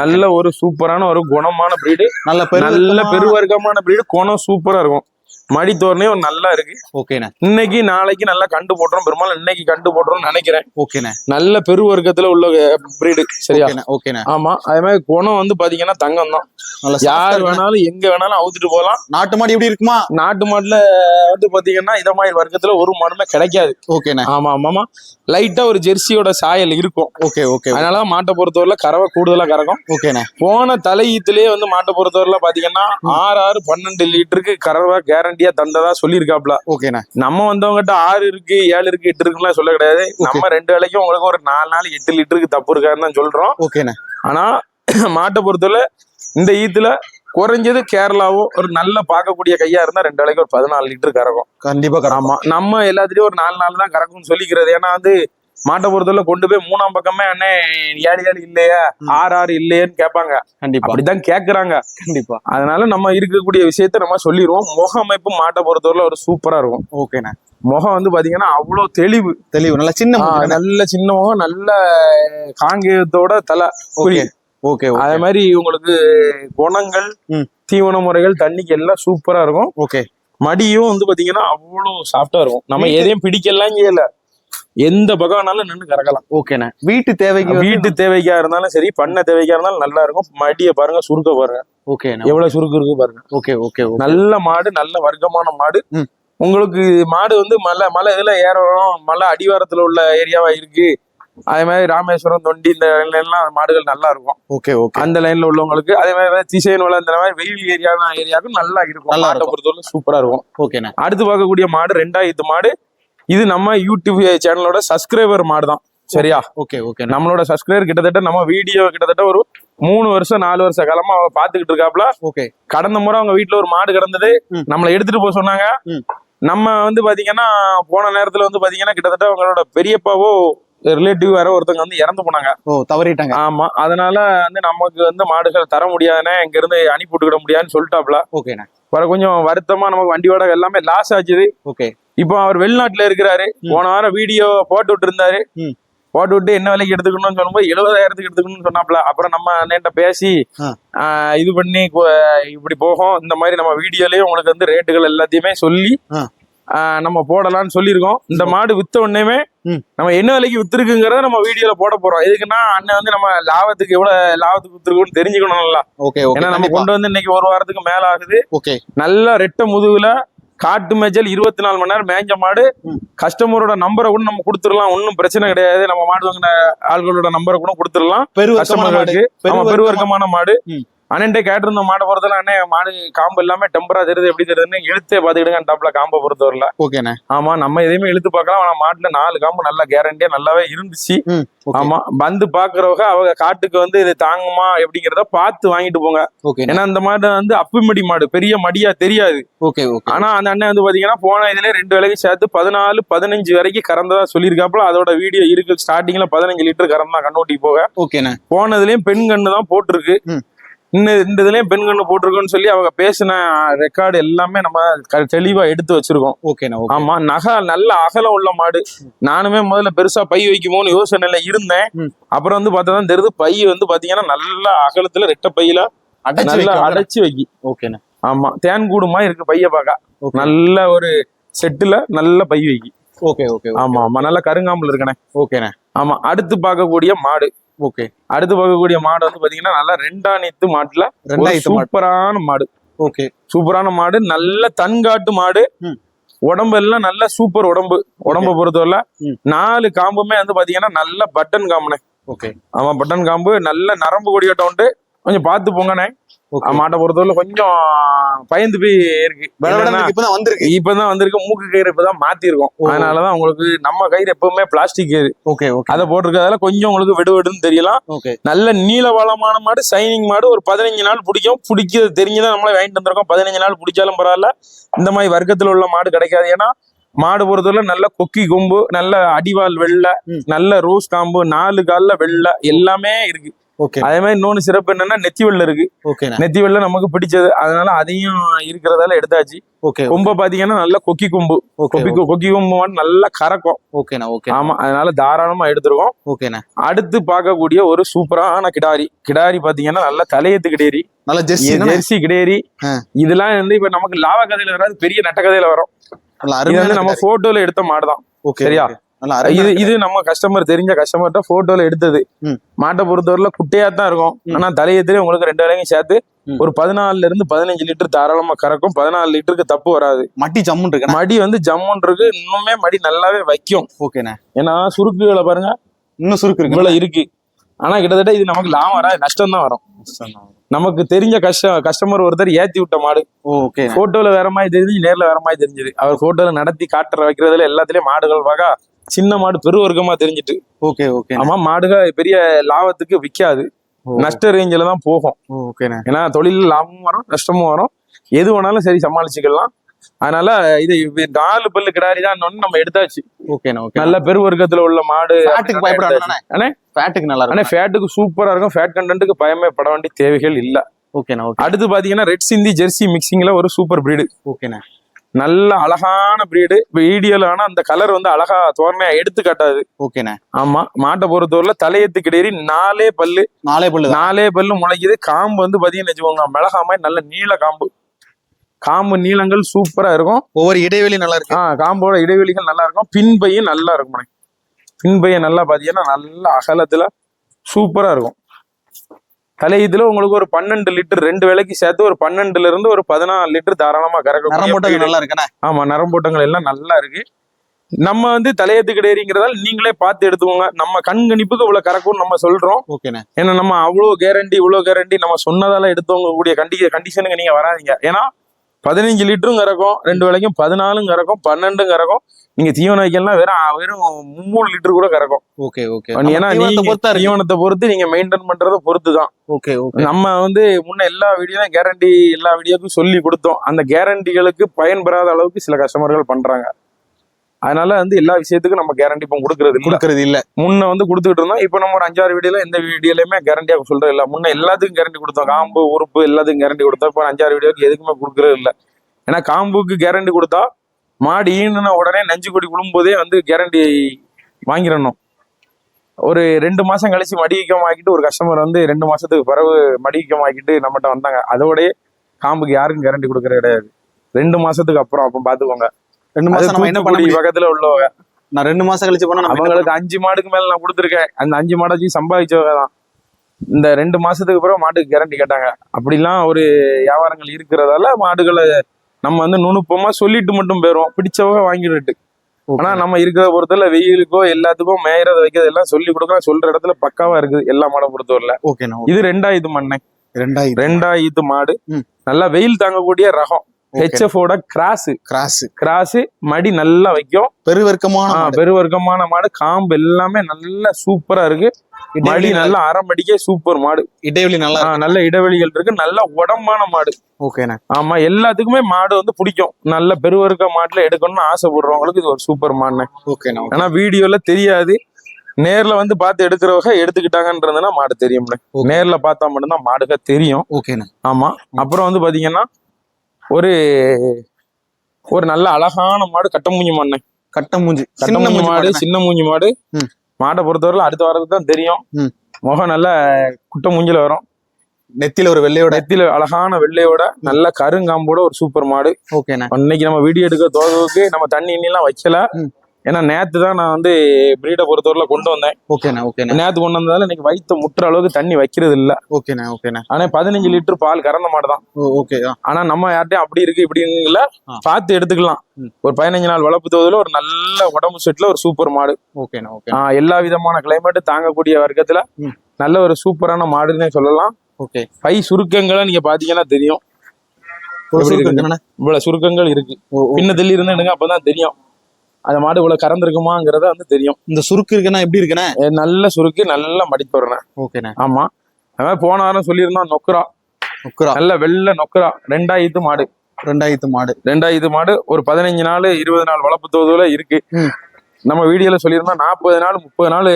[SPEAKER 1] நல்ல ஒரு சூப்பரான ஒரு குணமான பிரீடு
[SPEAKER 2] நல்ல
[SPEAKER 1] நல்ல
[SPEAKER 2] பெரு
[SPEAKER 1] பெருவர்க்கமான பிரீடு குணம் சூப்பரா இருக்கும். மடி தோரணே ஒரு நல்லா இருக்கு.
[SPEAKER 2] ஓகேண்ணே
[SPEAKER 1] இன்னைக்கு நாளைக்கு நல்லா கண்டு போட்டுறோம் பெரும்பாலும் இன்னைக்கு கண்டு போட்டுறோம்னு நினைக்கிறேன்.
[SPEAKER 2] ஓகேண்ணே
[SPEAKER 1] நல்ல பெருவர்க்கத்துல உள்ள பிரீடு சரியா?
[SPEAKER 2] ஓகேண்ணே
[SPEAKER 1] ஆமா அதே மாதிரி குணம் வந்து பாத்தீங்கன்னா தங்கம் தான் யார் வேணாலும் எங்க வேணாலும் அவுத்துட்டு போகலாம்.
[SPEAKER 2] நாட்டு மாடு எப்படி இருக்குமா?
[SPEAKER 1] நாட்டு மாட்டுல வந்து பாத்தீங்கன்னா இத மாதிரி வர்க்கத்துல ஒரு மாடுமே கிடைக்காது.
[SPEAKER 2] ஓகேண்ணே
[SPEAKER 1] ஆமா ஆமாமா லைட்டா ஒரு ஜெர்சியோட சாயல் இருக்கும்.
[SPEAKER 2] ஓகே ஓகே
[SPEAKER 1] அதனால மாட்டை பொறுத்தவரையில கறவை கூடுதலா கறக்கும்.
[SPEAKER 2] ஓகேண்ணே.
[SPEAKER 1] போன தலையீத்திலேயே வந்து மாட்டை பொறுத்தவரையில பாத்தீங்கன்னா ஆறு ஆறு பன்னெண்டு லிட்டருக்கு கறவை கேரண்டியா தந்ததா சொல்லியிருக்காப்ல.
[SPEAKER 2] ஓகேண்ணே.
[SPEAKER 1] நம்ம வந்தவங்ககிட்ட ஆறு இருக்கு ஏழு இருக்கு எட்டு இருக்குலாம் சொல்ல கிடையாது. நம்ம ரெண்டு வேலைக்கும் உங்களுக்கு ஒரு நாலு நாள் எட்டு லிட்டருக்கு தப்பு இருக்காருன்னு தான் சொல்றோம்.
[SPEAKER 2] ஓகேண்ணே.
[SPEAKER 1] ஆனா மாட்டை பொறுத்தவரை இந்த ஈத்துல குறைஞ்சது கேரளாவோ ஒரு நல்ல பார்க்கக்கூடிய கையா இருந்தா ரெண்டு வேலைக்கு ஒரு பதினாலு லிட்டர் கறக்கும்.
[SPEAKER 2] கண்டிப்பா கராமா
[SPEAKER 1] ஆமா நம்ம எல்லாத்துலயும் ஒரு நாலு நாள் தான் கறக்கும்னு சொல்லிக்கிறது. ஏன்னா வந்து மாட்டை பொறுத்தவரை கொண்டு போய் மூணாம் பக்கமே அண்ணே ஏழு ஏழு இல்லையா. ஆறு ஆறு இல்லையேன்னு கேட்பாங்க.
[SPEAKER 2] கண்டிப்பா.
[SPEAKER 1] அப்படிதான் கேக்குறாங்க.
[SPEAKER 2] கண்டிப்பா.
[SPEAKER 1] அதனால நம்ம இருக்கக்கூடிய விஷயத்த நம்ம சொல்லிடுவோம். முக அமைப்பு மாட்டை பொறுத்தவரை ஒரு சூப்பரா இருக்கும்.
[SPEAKER 2] ஓகேண்ணே.
[SPEAKER 1] முகம் வந்து பாத்தீங்கன்னா அவ்வளவு தெளிவு.
[SPEAKER 2] தெளிவு. நல்லா சின்ன.
[SPEAKER 1] நல்ல சின்ன முகம் நல்ல காங்கேயத்தோட தலை
[SPEAKER 2] ஓகே. ஓகே
[SPEAKER 1] அதே மாதிரி உங்களுக்கு குணங்கள். தீவன முறைகள் தண்ணிக்கு எல்லாம் சூப்பரா இருக்கும்.
[SPEAKER 2] ஓகே.
[SPEAKER 1] மடியும் வந்து பாத்தீங்கன்னா அவ்வளவு சாஃப்டா இருக்கும். நம்ம எதையும் பிடிக்கலாம் செய்யல எந்த பக்கம் வேணாலும் நின்று கறக்கலாம்.
[SPEAKER 2] ஓகேண்ணே. வீட்டு தேவைக்கு
[SPEAKER 1] வீட்டு தேவைக்கா இருந்தாலும் சரி பண்ண தேவைக்கா இருந்தாலும் நல்லா இருக்கும். மடியை பாருங்க சுருக்க பாருங்க.
[SPEAKER 2] ஓகேண்ணே.
[SPEAKER 1] எவ்வளவு சுருக்கு இருக்கு பாருங்க.
[SPEAKER 2] Okay okay okay.
[SPEAKER 1] நல்ல மாடு நல்ல வர்க்கமான மாடு. உங்களுக்கு மாடு வந்து மலை மலை இதுல ஏறணும். மலை அடிவாரத்துல உள்ள ஏரியாவா இருக்கு. அதே மாதிரி ராமேஸ்வரம் தொண்டி இந்த எல்லாம் மாடுகள் நல்லா இருக்கும்.
[SPEAKER 2] Okay okay.
[SPEAKER 1] அந்த லைன்ல உள்ளவங்களுக்கு அதே மாதிரி திசையன் வள இந்த மாதிரி வெயில் ஏரியா ஏரியாவுக்கும் நல்லா இருக்கும்.
[SPEAKER 2] நல்லா.
[SPEAKER 1] பொறுத்தவரை சூப்பரா இருக்கும்.
[SPEAKER 2] ஓகேண்ணே.
[SPEAKER 1] அடுத்து பார்க்கக்கூடிய மாடு ரெண்டாயிரத்து மாடு. இது நம்ம யூடியூப் சேனலோட சப்ஸ்கிரைபர் மாடு தான் சரியா?
[SPEAKER 2] ஓகே ஓகேண்ணே.
[SPEAKER 1] நம்மளோட சப்ஸ்கிரைபர் கிட்டத்தட்ட நம்ம வீடியோ கிட்டத்தட்ட ஒரு மூணு வருஷம் நாலு வருஷ காலமா அவ பாத்துக்கிட்டு இருக்காப்ல.
[SPEAKER 2] ஓகே.
[SPEAKER 1] கடந்த முறை அவங்க வீட்டுல ஒரு மாடு கிடந்தது. நம்மளை எடுத்துட்டு போக சொன்னாங்க. நம்ம வந்து பாத்தீங்கன்னா போன நேரத்துல வந்து பாத்தீங்கன்னா கிட்டத்தட்ட அவங்களோட பெரியப்பாவோ ரிலேட்டிவ் வேற ஒருத்தவங்க வந்து இறந்து போனாங்க.
[SPEAKER 2] ஓ தவறிட்டாங்க.
[SPEAKER 1] ஆமா அதனால வந்து நமக்கு வந்து மாடுகள் தர முடியாதுனே இங்க இருந்து அனுப்பி விட்டுக்கிட முடியாதுன்னு சொல்லிட்டாப்ல.
[SPEAKER 2] ஓகேண்ணே
[SPEAKER 1] வர கொஞ்சம் வருத்தமா நமக்கு வண்டி வாடகை எல்லாமே லாஸ் ஆச்சுது.
[SPEAKER 2] ஓகே
[SPEAKER 1] இப்போ அவர் வெளிநாட்டுல இருக்கிறாரு. போன வாரம் வீடியோ போட்டு விட்டு இருந்தாரு. போட்டு விட்டு என்ன விலைக்கு எடுத்துக்கணும்னு சொல்லும்போது எழுபதாயிரத்துக்கு எடுத்துக்கணும்னு சொன்னாப்ல. அப்புறம் நம்ம அண்ணன்ட்ட பேசி இது பண்ணி இப்படி போகும். இந்த மாதிரி நம்ம வீடியோலயும் உங்களுக்கு வந்து ரேட்டுகள் எல்லாத்தையுமே சொல்லி நம்ம போடலாம்னு சொல்லியிருக்கோம். இந்த மாடு வித்த உடனேமே. நம்ம என்ன விலைக்கு வித்துருக்குங்கிறத நம்ம வீடியோல போட போறோம். எதுக்குன்னா அண்ணன் வந்து நம்ம லாபத்துக்கு எவ்வளவு லாபத்துக்கு வித்துருக்குன்னு தெரிஞ்சுக்கணும்ல.
[SPEAKER 2] ஓகே ஓகே
[SPEAKER 1] ஏன்னா நம்ம. கொண்டு வந்து இன்னைக்கு ஒரு வாரத்துக்கு மேல ஆகுது.
[SPEAKER 2] ஓகே.
[SPEAKER 1] நல்ல ரெட்டை முதுகுல காட்டு மேய்ச்சல் இருபத்தி நாலு மணி நேரம் மேய்ஞ்ச மாடு. கஸ்டமரோட நம்பரை கூட நம்ம கொடுத்துடலாம். ஒன்றும் பிரச்சனை கிடையாது. நம்ம மாடு வாங்கின ஆள்களோட நம்பரை கூட கொடுத்துடலாம்.
[SPEAKER 2] பெருவர்க்கமான மாடு.
[SPEAKER 1] அண்ணன்ட்டே கேட்டிருந்த மாடை பொறுத்தல அண்ணே மாடு காம்பு எல்லாமே டெம்பரா தெரியுது எப்படி தெரியுதுன்னு இழுத்தே பாத்துக்கிடுங்க டாப்ல காம்பை பொறுத்தவரையில.
[SPEAKER 2] ஓகேண்ணே
[SPEAKER 1] ஆமா நம்ம எதையுமே இழுத்து பார்க்கலாம் ஆனா மாட்டுல நாலு காம்பு நல்லா கேரண்டியா நல்லாவே இருந்துச்சு. ஆமா வந்து பாக்குறவங்க அவங்க காட்டுக்கு வந்து இது தாங்குமா எப்படிங்கிறத பார்த்து வாங்கிட்டு போங்க. ஏன்னா இந்த மாடு வந்து அப்புமடி மாடு பெரிய மடியா தெரியாது.
[SPEAKER 2] ஓகே
[SPEAKER 1] ஆனா அந்த அண்ணன் வந்து பாத்தீங்கன்னா போன இதுல ரெண்டு வேலைக்கு சேர்த்து பதினாலு பதினஞ்சு வரைக்கும் கறந்ததா சொல்லியிருக்காப்புல. அதோட வீடியோ இருக்கு ஸ்டார்டிங்ல பதினஞ்சு லிட்டர் கறந்தா கண்ணூட்டி போக.
[SPEAKER 2] ஓகேண்ணே
[SPEAKER 1] போனதுலயும் பெண் கண்ணு தான் போட்டிருக்கு. இன்னும் இந்த இதுலயும் பெண் கண்ணு போட்டிருக்குன்னு சொல்லி அவங்க பேசின ரெக்கார்டு எல்லாமே நம்ம தெளிவா எடுத்து வச்சிருக்கோம்.
[SPEAKER 2] ஓகேண்ணே ஓகே.
[SPEAKER 1] ஆமா நகை நல்ல அகலம் உள்ள மாடு. நானுமே முதல்ல பெருசா பை வைக்குமோன்னு யோசனையில இருந்தேன். அப்புறம் வந்து பார்த்தா தெரியுது பை வந்து பாத்தீங்கன்னா நல்ல அகலத்துல ரெட்டை பையில நல்லா அடைச்சு வைக்கி.
[SPEAKER 2] ஓகேண்ணே.
[SPEAKER 1] ஆமா தேன் கூடுமா இருக்கு பைய பார்க்க நல்ல ஒரு செட்டுல நல்ல பை வைக்கி.
[SPEAKER 2] ஓகே ஓகே
[SPEAKER 1] ஆமா ஆமா நல்ல கருங்காம்புல இருக்கனே
[SPEAKER 2] ஓகேண்ணே.
[SPEAKER 1] ஆமா அடுத்து பார்க்கக்கூடிய மாடு.
[SPEAKER 2] ஓகே.
[SPEAKER 1] அடுத்து பார்க்கக்கூடிய மாடு வந்து பாத்தீங்கன்னா நல்லா ரெண்டாணித்து மாட்டுல
[SPEAKER 2] ரெண்டாயிரத்து
[SPEAKER 1] சூப்பரான மாடு.
[SPEAKER 2] ஓகே.
[SPEAKER 1] சூப்பரான மாடு நல்ல தன்காட்டு மாடு. உடம்பு எல்லாம் நல்ல சூப்பர் உடம்பு. உடம்ப பொறுத்தவரை. நாலு காம்புமே வந்து பாத்தீங்கன்னா நல்ல பட்டன் காம்புனே
[SPEAKER 2] ஓகே.
[SPEAKER 1] ஆமா பட்டன் காம்பு நல்ல நரம்பு கொடியாட்டம் உண்டு. கொஞ்சம் பார்த்து போங்கண்ணே. மாட்டை பொறுத்தவரை கொஞ்சம் பயந்து போய் இருக்கு.
[SPEAKER 2] இப்பதான் வந்திருக்கு.
[SPEAKER 1] இப்பதான் வந்திருக்க. மூக்கு கயிறு இப்பதான் மாத்திருக்கோம். அதனாலதான் உங்களுக்கு நம்ம கயிறு எப்பவுமே பிளாஸ்டிக் கயிறு.
[SPEAKER 2] ஓகே ஓகே
[SPEAKER 1] அதை போட்டிருக்கிறதால கொஞ்சம் உங்களுக்கு வெடு வெடுன்னு தெரியலாம்.
[SPEAKER 2] ஓகே
[SPEAKER 1] நல்ல நீளவளமான மாடு சைனிங் மாடு ஒரு பதினஞ்சு நாள் பிடிக்கும். பிடிக்கிறது தெரிஞ்சுதான் நம்மளே வாங்கிட்டு வந்திருக்கோம். பதினஞ்சு நாள் பிடிச்சாலும் பரவாயில்ல. இந்த மாதிரி வர்க்கத்துல உள்ள மாடு கிடைக்காது. ஏன்னா மாடு பொறுத்தவரை நல்ல கொக்கி கொம்பு நல்ல அடிவால் வெள்ளை. நல்ல ரோஸ் காம்பு நாலு கால்ல வெள்ளை எல்லாமே இருக்கு.
[SPEAKER 2] ஓகே.
[SPEAKER 1] அதே மாதிரி இன்னொன்னு சிறப்பு என்னன்னா நெத்தி வெள்ளை இருக்கு.
[SPEAKER 2] ஓகேண்ணே
[SPEAKER 1] நெத்தி வெள்ளை நமக்கு பிடிச்சது. அதனால அதையும் இருக்கிறதால எடுத்தாச்சு.
[SPEAKER 2] ஓகே
[SPEAKER 1] கொம்பை பாத்தீங்கன்னா நல்ல கொக்கி கொம்பு.
[SPEAKER 2] ஓகே
[SPEAKER 1] கொக்கி கொக்கி கொம்பு மாடு நல்லா கறக்கும்.
[SPEAKER 2] ஓகேண்ணா ஓகே
[SPEAKER 1] ஆமா அதனால தாராளமா எடுத்திருக்கோம்.
[SPEAKER 2] ஓகேண்ணே
[SPEAKER 1] அடுத்து பார்க்கக்கூடிய ஒரு சூப்பரான கிடாரி. கிடாரி பாத்தீங்கன்னா நல்ல தலையத்து கிடேரி.
[SPEAKER 2] நல்ல ஜெர்சி
[SPEAKER 1] ஜெர்சி கிடேரி. இதெல்லாம் வந்து இப்ப நமக்கு லாவ கதையில வராது பெரிய நட்ட கதையில வரும் இது வந்து நம்ம போட்டோல எடுத்த மாடுதான்.
[SPEAKER 2] ஓகே
[SPEAKER 1] சரியா? இது இது நம்ம கஸ்டமர் தெரிஞ்ச கஸ்டமர்கிட்ட போட்டோல எடுத்தது. மாட்டை பொறுத்தவரையில குட்டையா தான் இருக்கும். ஆனா தலையத்திலே உங்களுக்கு ரெண்டு வேலையும் சேர்த்து. ஒரு பதினாலுல இருந்து பதினஞ்சு லிட்டர் தாராளமா கறக்கும். பதினாலு லிட்டருக்கு தப்பு வராது.
[SPEAKER 2] மட்டி ஜம்முன் இருக்கு
[SPEAKER 1] மடி வந்து ஜம்முன் இருக்கு. இன்னுமே மடி நல்லாவே வைக்கும்.
[SPEAKER 2] ஓகேண்ணே.
[SPEAKER 1] ஏன்னா சுருக்குகளை பாருங்க.
[SPEAKER 2] இன்னும் சுருக்கு இருக்கு
[SPEAKER 1] இவ்வளவு இருக்கு. ஆனா கிட்டத்தட்ட இது நமக்கு லாபம் வராது. நஷ்டம் தான் வரும். நமக்கு தெரிஞ்ச கஷ்ட கஸ்டமர் ஒருத்தர் ஏத்தி விட்ட மாடு.
[SPEAKER 2] ஓகே
[SPEAKER 1] போட்டோல வேற மாதிரி தெரிஞ்சு நேர்ல வேற மாதிரி தெரிஞ்சது. அவர் போட்டோல நடத்தி காட்டுற வைக்கிறதுல எல்லாத்துலயும் மாடுகள் வகை சின்ன மாடு பெருவர்க்கமா தெரிஞ்சிட்டு.
[SPEAKER 2] ஓகே ஓகே
[SPEAKER 1] ஆமா மாடுகள் பெரிய லாபத்துக்கு விக்காது. நஷ்ட ரேஞ்சில தான் போகும்.
[SPEAKER 2] ஓகேண்ணே
[SPEAKER 1] ஏன்னா தொழில் லாபமும் வரும் நஷ்டமும் வரும். எது வேணாலும் சரி சமாளிச்சுக்கலாம். அதனால இது நாலு பல்லு கிடாரி தான் நம்ம எடுத்தாச்சு.
[SPEAKER 2] ஓகேண்ணா ஓகே
[SPEAKER 1] நல்ல பெருவர்க்கத்துல உள்ள மாடு அண்ணே?
[SPEAKER 2] ஃபேட்டுக்கு நல்லா இருக்கும்.
[SPEAKER 1] ஃபேட்டுக்கு சூப்பரா இருக்கும். ஃபேட் கண்டென்ட்டுக்கு பயமே பட வேண்டிய தேவைகள் இல்ல.
[SPEAKER 2] ஓகேண்ணா ஓகே
[SPEAKER 1] அடுத்து பாத்தீங்கன்னா ரெட் சிந்தி ஜெர்சி மிக்சிங்ல ஒரு சூப்பர் பிரீடு
[SPEAKER 2] ஓகேண்ணா
[SPEAKER 1] நல்ல அழகான பிரீடு வீடியோல ஆனா அந்த கலர் வந்து அழகா தோரணையா எடுத்து காட்டாது.
[SPEAKER 2] ஓகேண்ணா
[SPEAKER 1] ஆமா மாட்டை பொறுத்தவரையில தலையத்து கிடையாது நாலே பல்லு.
[SPEAKER 2] நாலே பல்லு
[SPEAKER 1] நாலே பல்லு முளைக்குது. காம்பு வந்து பாத்தீங்கன்னு வச்சுக்கோங்க மிளகா மாதிரி நல்ல நீள காம்பு. காம்பு நீளங்கள் சூப்பரா இருக்கும்.
[SPEAKER 2] ஒவ்வொரு இடைவெளி நல்லா இருக்கு.
[SPEAKER 1] ஆ காம்போட இடைவெளிகள் நல்லா இருக்கும். பின்பையும் நல்லா இருக்கும் பின்பையும் நல்லா பாத்தீங்கன்னா நல்ல அகலத்துல சூப்பரா இருக்கும். தலையத்துல உங்களுக்கு ஒரு பன்னெண்டு லிட்டர் ரெண்டு வேளைக்கு சேர்த்து ஒரு பன்னெண்டுல இருந்து ஒரு பதினாலு லிட்டர் தாராளமா கறக்கும்
[SPEAKER 2] போட்டது நல்லா இருக்குண்ணே.
[SPEAKER 1] ஆமா நரம்போட்டங்கள் எல்லாம் நல்லா இருக்கு. நம்ம வந்து தலையத்து கிடையாதுங்கிறதால நீங்களே பார்த்து எடுத்துக்கோங்க. நம்ம கண்கணிப்புக்கு இவ்வளவு கறக்கும்னு நம்ம சொல்றோம்.
[SPEAKER 2] ஓகேண்ணே.
[SPEAKER 1] ஏன்னா நம்ம அவ்வளோ கேரண்டி இவ்வளோ கேரண்டி நம்ம சொன்னதால எடுத்தவங்க கூடிய கண்டி கண்டிஷனுக்கு நீங்க வராதீங்க. ஏன்னா பதினஞ்சு லிட்டரும் கறக்கும் ரெண்டு வேளைக்கும் பதினாலும் கறக்கும் பன்னெண்டும் கறக்கும். நீங்க தீவனம் வைக்கலாம் வெறும் வெறும் மூணு லிட்டர் கூட கறக்கும்.
[SPEAKER 2] Okay okay.
[SPEAKER 1] ஏன்னா
[SPEAKER 2] பொறுத்தா
[SPEAKER 1] தீவனத்தை பொறுத்து நீங்க மெயின்டைன் பண்றத பொறுத்து தான்
[SPEAKER 2] ஓகே ஓகே.
[SPEAKER 1] நம்ம வந்து முன்ன எல்லா வீடியோ கேரண்டி எல்லா வீடியோக்கும் சொல்லி கொடுத்தோம். அந்த கேரண்டிகளுக்கு பயன்பெறாத அளவுக்கு சில கஸ்டமர்கள் பண்றாங்க. அதனால வந்து எல்லா விஷயத்துக்கும் நம்ம கேரண்டி இப்போ கொடுக்கறது
[SPEAKER 2] கொடுக்கறது இல்ல.
[SPEAKER 1] முன்ன வந்து கொடுத்துட்டு இருந்தோம். இப்போ நம்ம ஒரு அஞ்சாறு வீடியோல எந்த வீடியோலயுமே கேரண்டியா சொல்றது இல்ல. முன்ன எல்லாத்துக்கும் கேரண்டி கொடுத்தோம். காம்பு உறுப்பு எல்லாத்துக்கும் கேரண்டி கொடுத்தோம். இப்போ அஞ்சாறு வீடியோக்கு எதுக்குமே கொடுக்கறது இல்ல. ஏன்னா காம்புக்கு கேரண்டி கொடுத்தா மாடு ஈனுன உடனே நஞ்சு கொடி விழும்போதே வந்து கேரண்டி வாங்கிடணும். ஒரு ரெண்டு மாசம் கழிச்சு மடிவிக்கம் ஆக்கிட்டு ஒரு கஸ்டமர் வந்து ரெண்டு மாசத்துக்கு பிறகு மடிவிக்கம் ஆக்கிட்டு நம்மகிட்ட வந்தாங்க. அதோடய காம்புக்கு யாருக்கும் கேரண்டி கொடுக்கறது கிடையாது. ரெண்டு மாசத்துக்கு அப்புறம் அப்ப பாத்துக்கோங்க.
[SPEAKER 2] ரெண்டு மாசம் நம்ம என்ன பண்ண
[SPEAKER 1] பக்கத்துல உள்ளவங்க.
[SPEAKER 2] நான் ரெண்டு மாசம் கழிச்சு போனா
[SPEAKER 1] அவங்களுக்கு அஞ்சு மாடுக்கு மேல நான் கொடுத்துருக்கேன். அந்த அஞ்சு மாடை வச்சு சம்பாதிச்சவங்க தான். இந்த ரெண்டு மாசத்துக்கு பிறகு மாட்டுக்கு கேரண்டி கேட்டாங்க. அப்படிலாம் ஒரு வியாபாரங்கள் இருக்கிறதால மாடுகளை நம்ம வந்து நுணுப்பமா சொல்லிட்டு மட்டும் போயிடுவோம். பிடிச்சவங்க வாங்கிட்டு ஆனா நம்ம இருக்கிற பொறுத்தவரை வெயிலுக்கோ எல்லாத்துக்கும் மேயறத வைக்கிறது எல்லாம் சொல்லி கொடுக்கலாம் சொல்ற இடத்துல பக்காவா இருக்குது. எல்லா மாடை பொறுத்தவரையில.
[SPEAKER 2] ஓகேண்ணா ஓகே.
[SPEAKER 1] இது ரெண்டாயிரத்து மண்ணை.
[SPEAKER 2] ரெண்டாயிரம்
[SPEAKER 1] ரெண்டாயிரத்து மாடு. நல்லா வெயில் தாங்கக்கூடிய ரகம். ஹெச்எஃபோட கிராஸ்
[SPEAKER 2] கிராஸ்
[SPEAKER 1] கிராஸ் மடி நல்லா வைக்கும்.
[SPEAKER 2] பெருவர்க்கமான.
[SPEAKER 1] பெருவர்க்கமான மாடு. காம்பு எல்லாமே நல்லா சூப்பரா இருக்கு. மடி நல்லா அரை மடிக்கே சூப்பர் மாடு.
[SPEAKER 2] இடைவெளி நல்லா
[SPEAKER 1] நல்ல இடைவெளிகள் இருக்கு. நல்ல உடம்பான மாடு.
[SPEAKER 2] ஓகேண்ணா
[SPEAKER 1] ஆமா எல்லாத்துக்குமே மாடு வந்து பிடிக்கும். நல்ல பெருவர்க்க மாட்டுல எடுக்கணும்னு ஆசைப்படுறவங்களுக்கு இது ஒரு சூப்பர் மாடுனே
[SPEAKER 2] ஓகேண்ணா ஓகே.
[SPEAKER 1] ஆனா வீடியோல தெரியாது. நேர்ல வந்து பார்த்து எடுக்கிறவங்க எடுத்துக்கிட்டாங்கன்றதுனா மாடு தெரியும்ல. நேர்ல பார்த்தா மட்டும்தான் மாடுக தெரியும்.
[SPEAKER 2] ஓகேண்ணா
[SPEAKER 1] ஆமா. அப்புறம் வந்து பாத்தீங்கன்னா ஒரு ஒரு நல்ல அழகான மாடு கட்டமுஞ்சி மாடு
[SPEAKER 2] கட்ட மூஞ்சி. சின்ன
[SPEAKER 1] கட்டமுஞ்சி
[SPEAKER 2] மூஞ்சி
[SPEAKER 1] மாடு. சின்ன மூஞ்சி மாடு.
[SPEAKER 2] ம்.
[SPEAKER 1] மாட்டை பொறுத்தவரை அடுத்த வாரத்துக்கு தான் தெரியும். முகம் நல்ல குட்டை மூஞ்சில வரும்.
[SPEAKER 2] நெத்தியில ஒரு வெள்ளையோட.
[SPEAKER 1] நெத்தியில அழகான வெள்ளையோட நல்ல கருங்காம்போட ஒரு சூப்பர் மாடு.
[SPEAKER 2] ஓகேண்ணா.
[SPEAKER 1] இன்னைக்கு நம்ம வீடியோ எடுக்க தோதுக்கு நம்ம தண்ணி இன்னிலாம் வைக்கல. ஏன்னா நேத்து தான் நான் வந்து பிரீடை பொறுத்தவரையில கொண்டு வந்தேன்.
[SPEAKER 2] ஓகேண்ணா ஓகேண்ணா.
[SPEAKER 1] நேத்து கொண்டு வந்ததால இன்னைக்கு வயிற்று முட்டுற அளவுக்கு தண்ணி வைக்கிறது இல்ல.
[SPEAKER 2] ஓகேண்ணா ஓகேண்ணா.
[SPEAKER 1] ஆனா பதினஞ்சு லிட்டர் பால் கறந்த மாடு தான்
[SPEAKER 2] ஓகே
[SPEAKER 1] ஆனா நம்ம யார்ட்டையும் அப்படி இருக்கு இப்படிங்கள. பார்த்து எடுத்துக்கலாம். ஒரு பதினஞ்சு நாள் வளர்ப்பு தோதுல ஒரு நல்ல உடம்பு செட்ல ஒரு சூப்பர் மாடு.
[SPEAKER 2] ஓகேண்ணா ஓகே.
[SPEAKER 1] எல்லா விதமான கிளைமேட்டும் தாங்கக்கூடிய வர்க்கத்துல. நல்ல ஒரு சூப்பரான மாடுன்னே சொல்லலாம்.
[SPEAKER 2] ஓகே.
[SPEAKER 1] பை சுருக்கங்களை நீங்க பாத்தீங்கன்னா தெரியும். இவ்வளவு சுருக்கங்கள் இருக்கு. பின்ன தள்ளி இருந்து எடுங்க அப்பதான் தெரியும். அந்த மாடு இவ்வளவு கறந்துருக்குமாங்கிறத வந்து தெரியும்.
[SPEAKER 2] இந்த சுருக்கு இருக்குண்ணா எப்படி இருக்குண்ணா?
[SPEAKER 1] நல்ல சுருக்கு நல்ல மடிப்பறேன்
[SPEAKER 2] ஓகேண்ணா.
[SPEAKER 1] ஆமா. அதான் போன வாரம் சொல்லியிருந்தோம் நொக்குரா
[SPEAKER 2] முக்குரா
[SPEAKER 1] நல்ல வெள்ளை நொக்குரா ரெண்டாயிரத்து மாடு.
[SPEAKER 2] ரெண்டாயிரத்து மாடு.
[SPEAKER 1] ரெண்டாயிரத்து மாடு ஒரு பதினஞ்சு நாள் இருபது நாள் வளர்ப்பு தோதுல இருக்கு. நம்ம வீடியோல சொல்லியிருந்தோம் நாற்பது நாள் முப்பது நாள்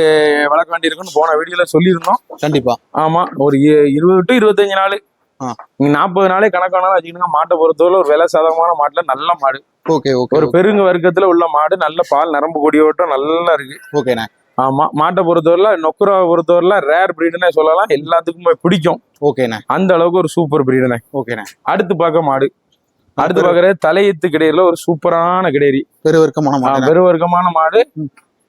[SPEAKER 1] வளர்க்க வேண்டியிருக்குன்னு போன வீடியோல சொல்லியிருந்தோம்.
[SPEAKER 2] கண்டிப்பா.
[SPEAKER 1] ஆமா ஒரு இருபது டு இருபத்தஞ்சு நாள். நீங்க நாற்பது நாளே கணக்கானாலும் வச்சுக்கிடுங்க மாட்டை பொறுத்தவரை ஒரு விலை சதமான மாட்டுல நல்ல மாடு.
[SPEAKER 2] ஓகே ஓகே
[SPEAKER 1] ஒரு பெருங்க வர்க்கத்துல உள்ள மாடு நல்ல பால் நரம்பு கொடியோட்டம் நல்லா இருக்கு.
[SPEAKER 2] ஓகேண்ணா.
[SPEAKER 1] ஆமா மாட்டை பொறுத்தவரையில நொக்குராவை பொறுத்தவரையில ரேர் பிரீடுனே சொல்லலாம். எல்லாத்துக்குமே பிடிக்கும்.
[SPEAKER 2] ஓகேண்ணா.
[SPEAKER 1] அந்த அளவுக்கு ஒரு சூப்பர் பிரீடுனே
[SPEAKER 2] ஓகேண்ணா.
[SPEAKER 1] அடுத்து பார்க்க மாடு. அடுத்து பார்க்கறது தலையத்து கிடையில ஒரு சூப்பரான கிடையரி
[SPEAKER 2] பெருவர்க்கமான மாடு
[SPEAKER 1] பெருவர்க்கமான மாடு.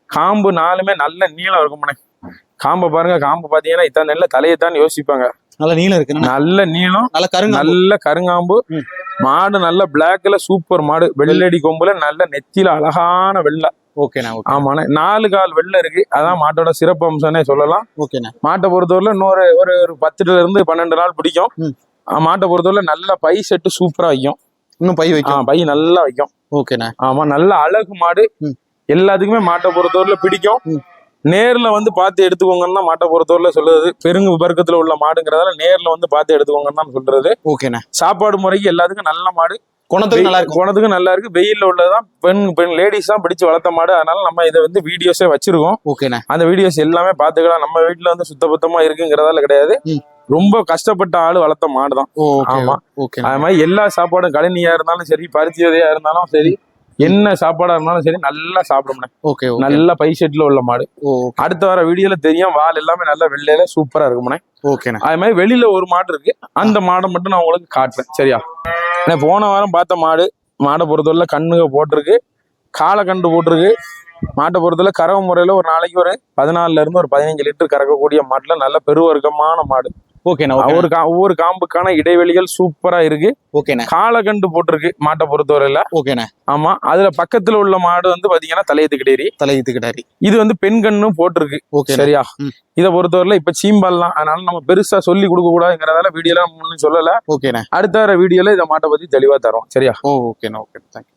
[SPEAKER 1] காம்பு நாலுமே நல்ல நீளம் இருக்கும்னே காம்பை பாருங்க காம்பு பாத்தீங்கன்னா இத்தனை நெல்ல தலையத்தான் யோசிப்பாங்க.
[SPEAKER 2] நல்ல நீளம் இருக்குண்ணா
[SPEAKER 1] நல்ல நீளம்
[SPEAKER 2] நல்ல கருங்க
[SPEAKER 1] நல்ல கருங்காம்பு. மாடு நல்ல பிளாக்ல சூப்பர் மாடு. வெள்ளடி கொம்புல நல்ல நெத்தியில அழகான வெள்ளை.
[SPEAKER 2] ஓகேண்ணா ஓகே
[SPEAKER 1] ஆமாண்ணே நாலு கால் வெள்ளை இருக்கு. அதான் மாட்டோட சிறப்பு அம்சம்னே சொல்லலாம்.
[SPEAKER 2] ஓகேண்ணா
[SPEAKER 1] மாட்டை பொறுத்தவரையில இன்னொரு ஒரு ஒரு பத்துல இருந்து பன்னெண்டு நாள் பிடிக்கும். மாட்டை பொறுத்தவரை நல்ல பை செட்டு சூப்பரா வைக்கும்.
[SPEAKER 2] இன்னும் பை வைக்கும்.
[SPEAKER 1] பை நல்லா வைக்கும்.
[SPEAKER 2] ஓகேண்ணா
[SPEAKER 1] ஆமா நல்ல அழகு மாடு. எல்லாத்துக்குமே மாட்டை பொறுத்தவரையில பிடிக்கும். நேர்ல வந்து பார்த்து எடுத்துக்கோங்கன்னா மாட்டை பொறுத்தவரையில சொல்லுது. பெருங்கு வர்க்கத்துல உள்ள மாடுங்கிறதால நேர்ல வந்து பார்த்து எடுத்துக்கோங்கன்னு தான் சொல்றது.
[SPEAKER 2] ஓகேண்ணா.
[SPEAKER 1] சாப்பாடு முறைக்கு எல்லாத்துக்கும் நல்ல மாடு.
[SPEAKER 2] குணத்துக்கு நல்லா இருக்கும்
[SPEAKER 1] குணத்துக்கு நல்லா இருக்கு வெயில்ல உள்ளதுதான் பெண் பெண் லேடிஸ் தான் பிடிச்சு வளர்த்த மாடு. அதனால நம்ம இதை வந்து வீடியோஸே வச்சிருக்கோம்.
[SPEAKER 2] ஓகேண்ணே.
[SPEAKER 1] அந்த வீடியோஸ் எல்லாமே பாத்துக்கலாம் நம்ம வீட்டுல வந்து சுத்தபத்தமா இருக்குங்கிறதால கிடையாது. ரொம்ப கஷ்டப்பட்ட ஆளு வளர்த்த மாடு தான் ஆமா.
[SPEAKER 2] ஓகே
[SPEAKER 1] அது மாதிரி எல்லா சாப்பாடும் கழனியா இருந்தாலும் சரி பருத்தி விதையா இருந்தாலும் சரி என்ன சாப்பாடா இருந்தாலும் சரி நல்லா சாப்பிடும்ண்ணே.
[SPEAKER 2] Okay okay.
[SPEAKER 1] நல்ல பை செட்ல உள்ள மாடு. அடுத்த வர வீடியோல தெரியும் வால் எல்லாமே நல்ல வெள்ளையில சூப்பரா இருக்கும்ண்ணே.
[SPEAKER 2] ஓகேண்ணே.
[SPEAKER 1] அது மாதிரி வெளியில ஒரு மாடு இருக்கு. அந்த மாடை மட்டும் நான் உங்களுக்கு காட்டுறேன். சரியா? போன வாரம் பார்த்த மாடு மாடை பொறுத்தவரை கண்ணுக போட்டிருக்கு. காலை கண்டு போட்டிருக்கு. மாட்டை பொறுத்தவரை கறவை முறையில ஒரு நாளைக்கு ஒரு பதினாலுல இருந்து ஒரு பதினஞ்சு லிட்டர் கறக்கக்கூடிய மாட்டுல நல்ல பெருவர்க்கமான மாடு.
[SPEAKER 2] ஓகேண்ணே ஓகே
[SPEAKER 1] ஒவ்வொரு கா- ஒவ்வொரு காம்புக்கான இடைவெளிகள் சூப்பரா இருக்கு.
[SPEAKER 2] ஓகேண்ணே.
[SPEAKER 1] காலை கண்டு போட்டிருக்கு மாட்டை பொறுத்தவரையில.
[SPEAKER 2] ஓகேண்ணே.
[SPEAKER 1] ஆமா அதுல பக்கத்துல உள்ள மாடு வந்து பாத்தீங்கன்னா தலையத்து கிடேரி
[SPEAKER 2] தலையீத்து கிடாரி
[SPEAKER 1] இது வந்து பெண் கண்ணும் போட்டிருக்கு.
[SPEAKER 2] ஓகே
[SPEAKER 1] சரியா. இதை பொறுத்தவரையில இப்ப சீம்பால் தான் அதனால நம்ம பெருசா சொல்லி கொடுக்க கூடாதுங்கிறதால வீடியோல முன்னு சொல்லல.
[SPEAKER 2] ஓகேண்ணே.
[SPEAKER 1] அடுத்த வர வீடியோல இதை மாட்டை பத்தி தெளிவா தரோம் சரியா?
[SPEAKER 2] ஓகேண்ணே ஓகே தேங்க்யூ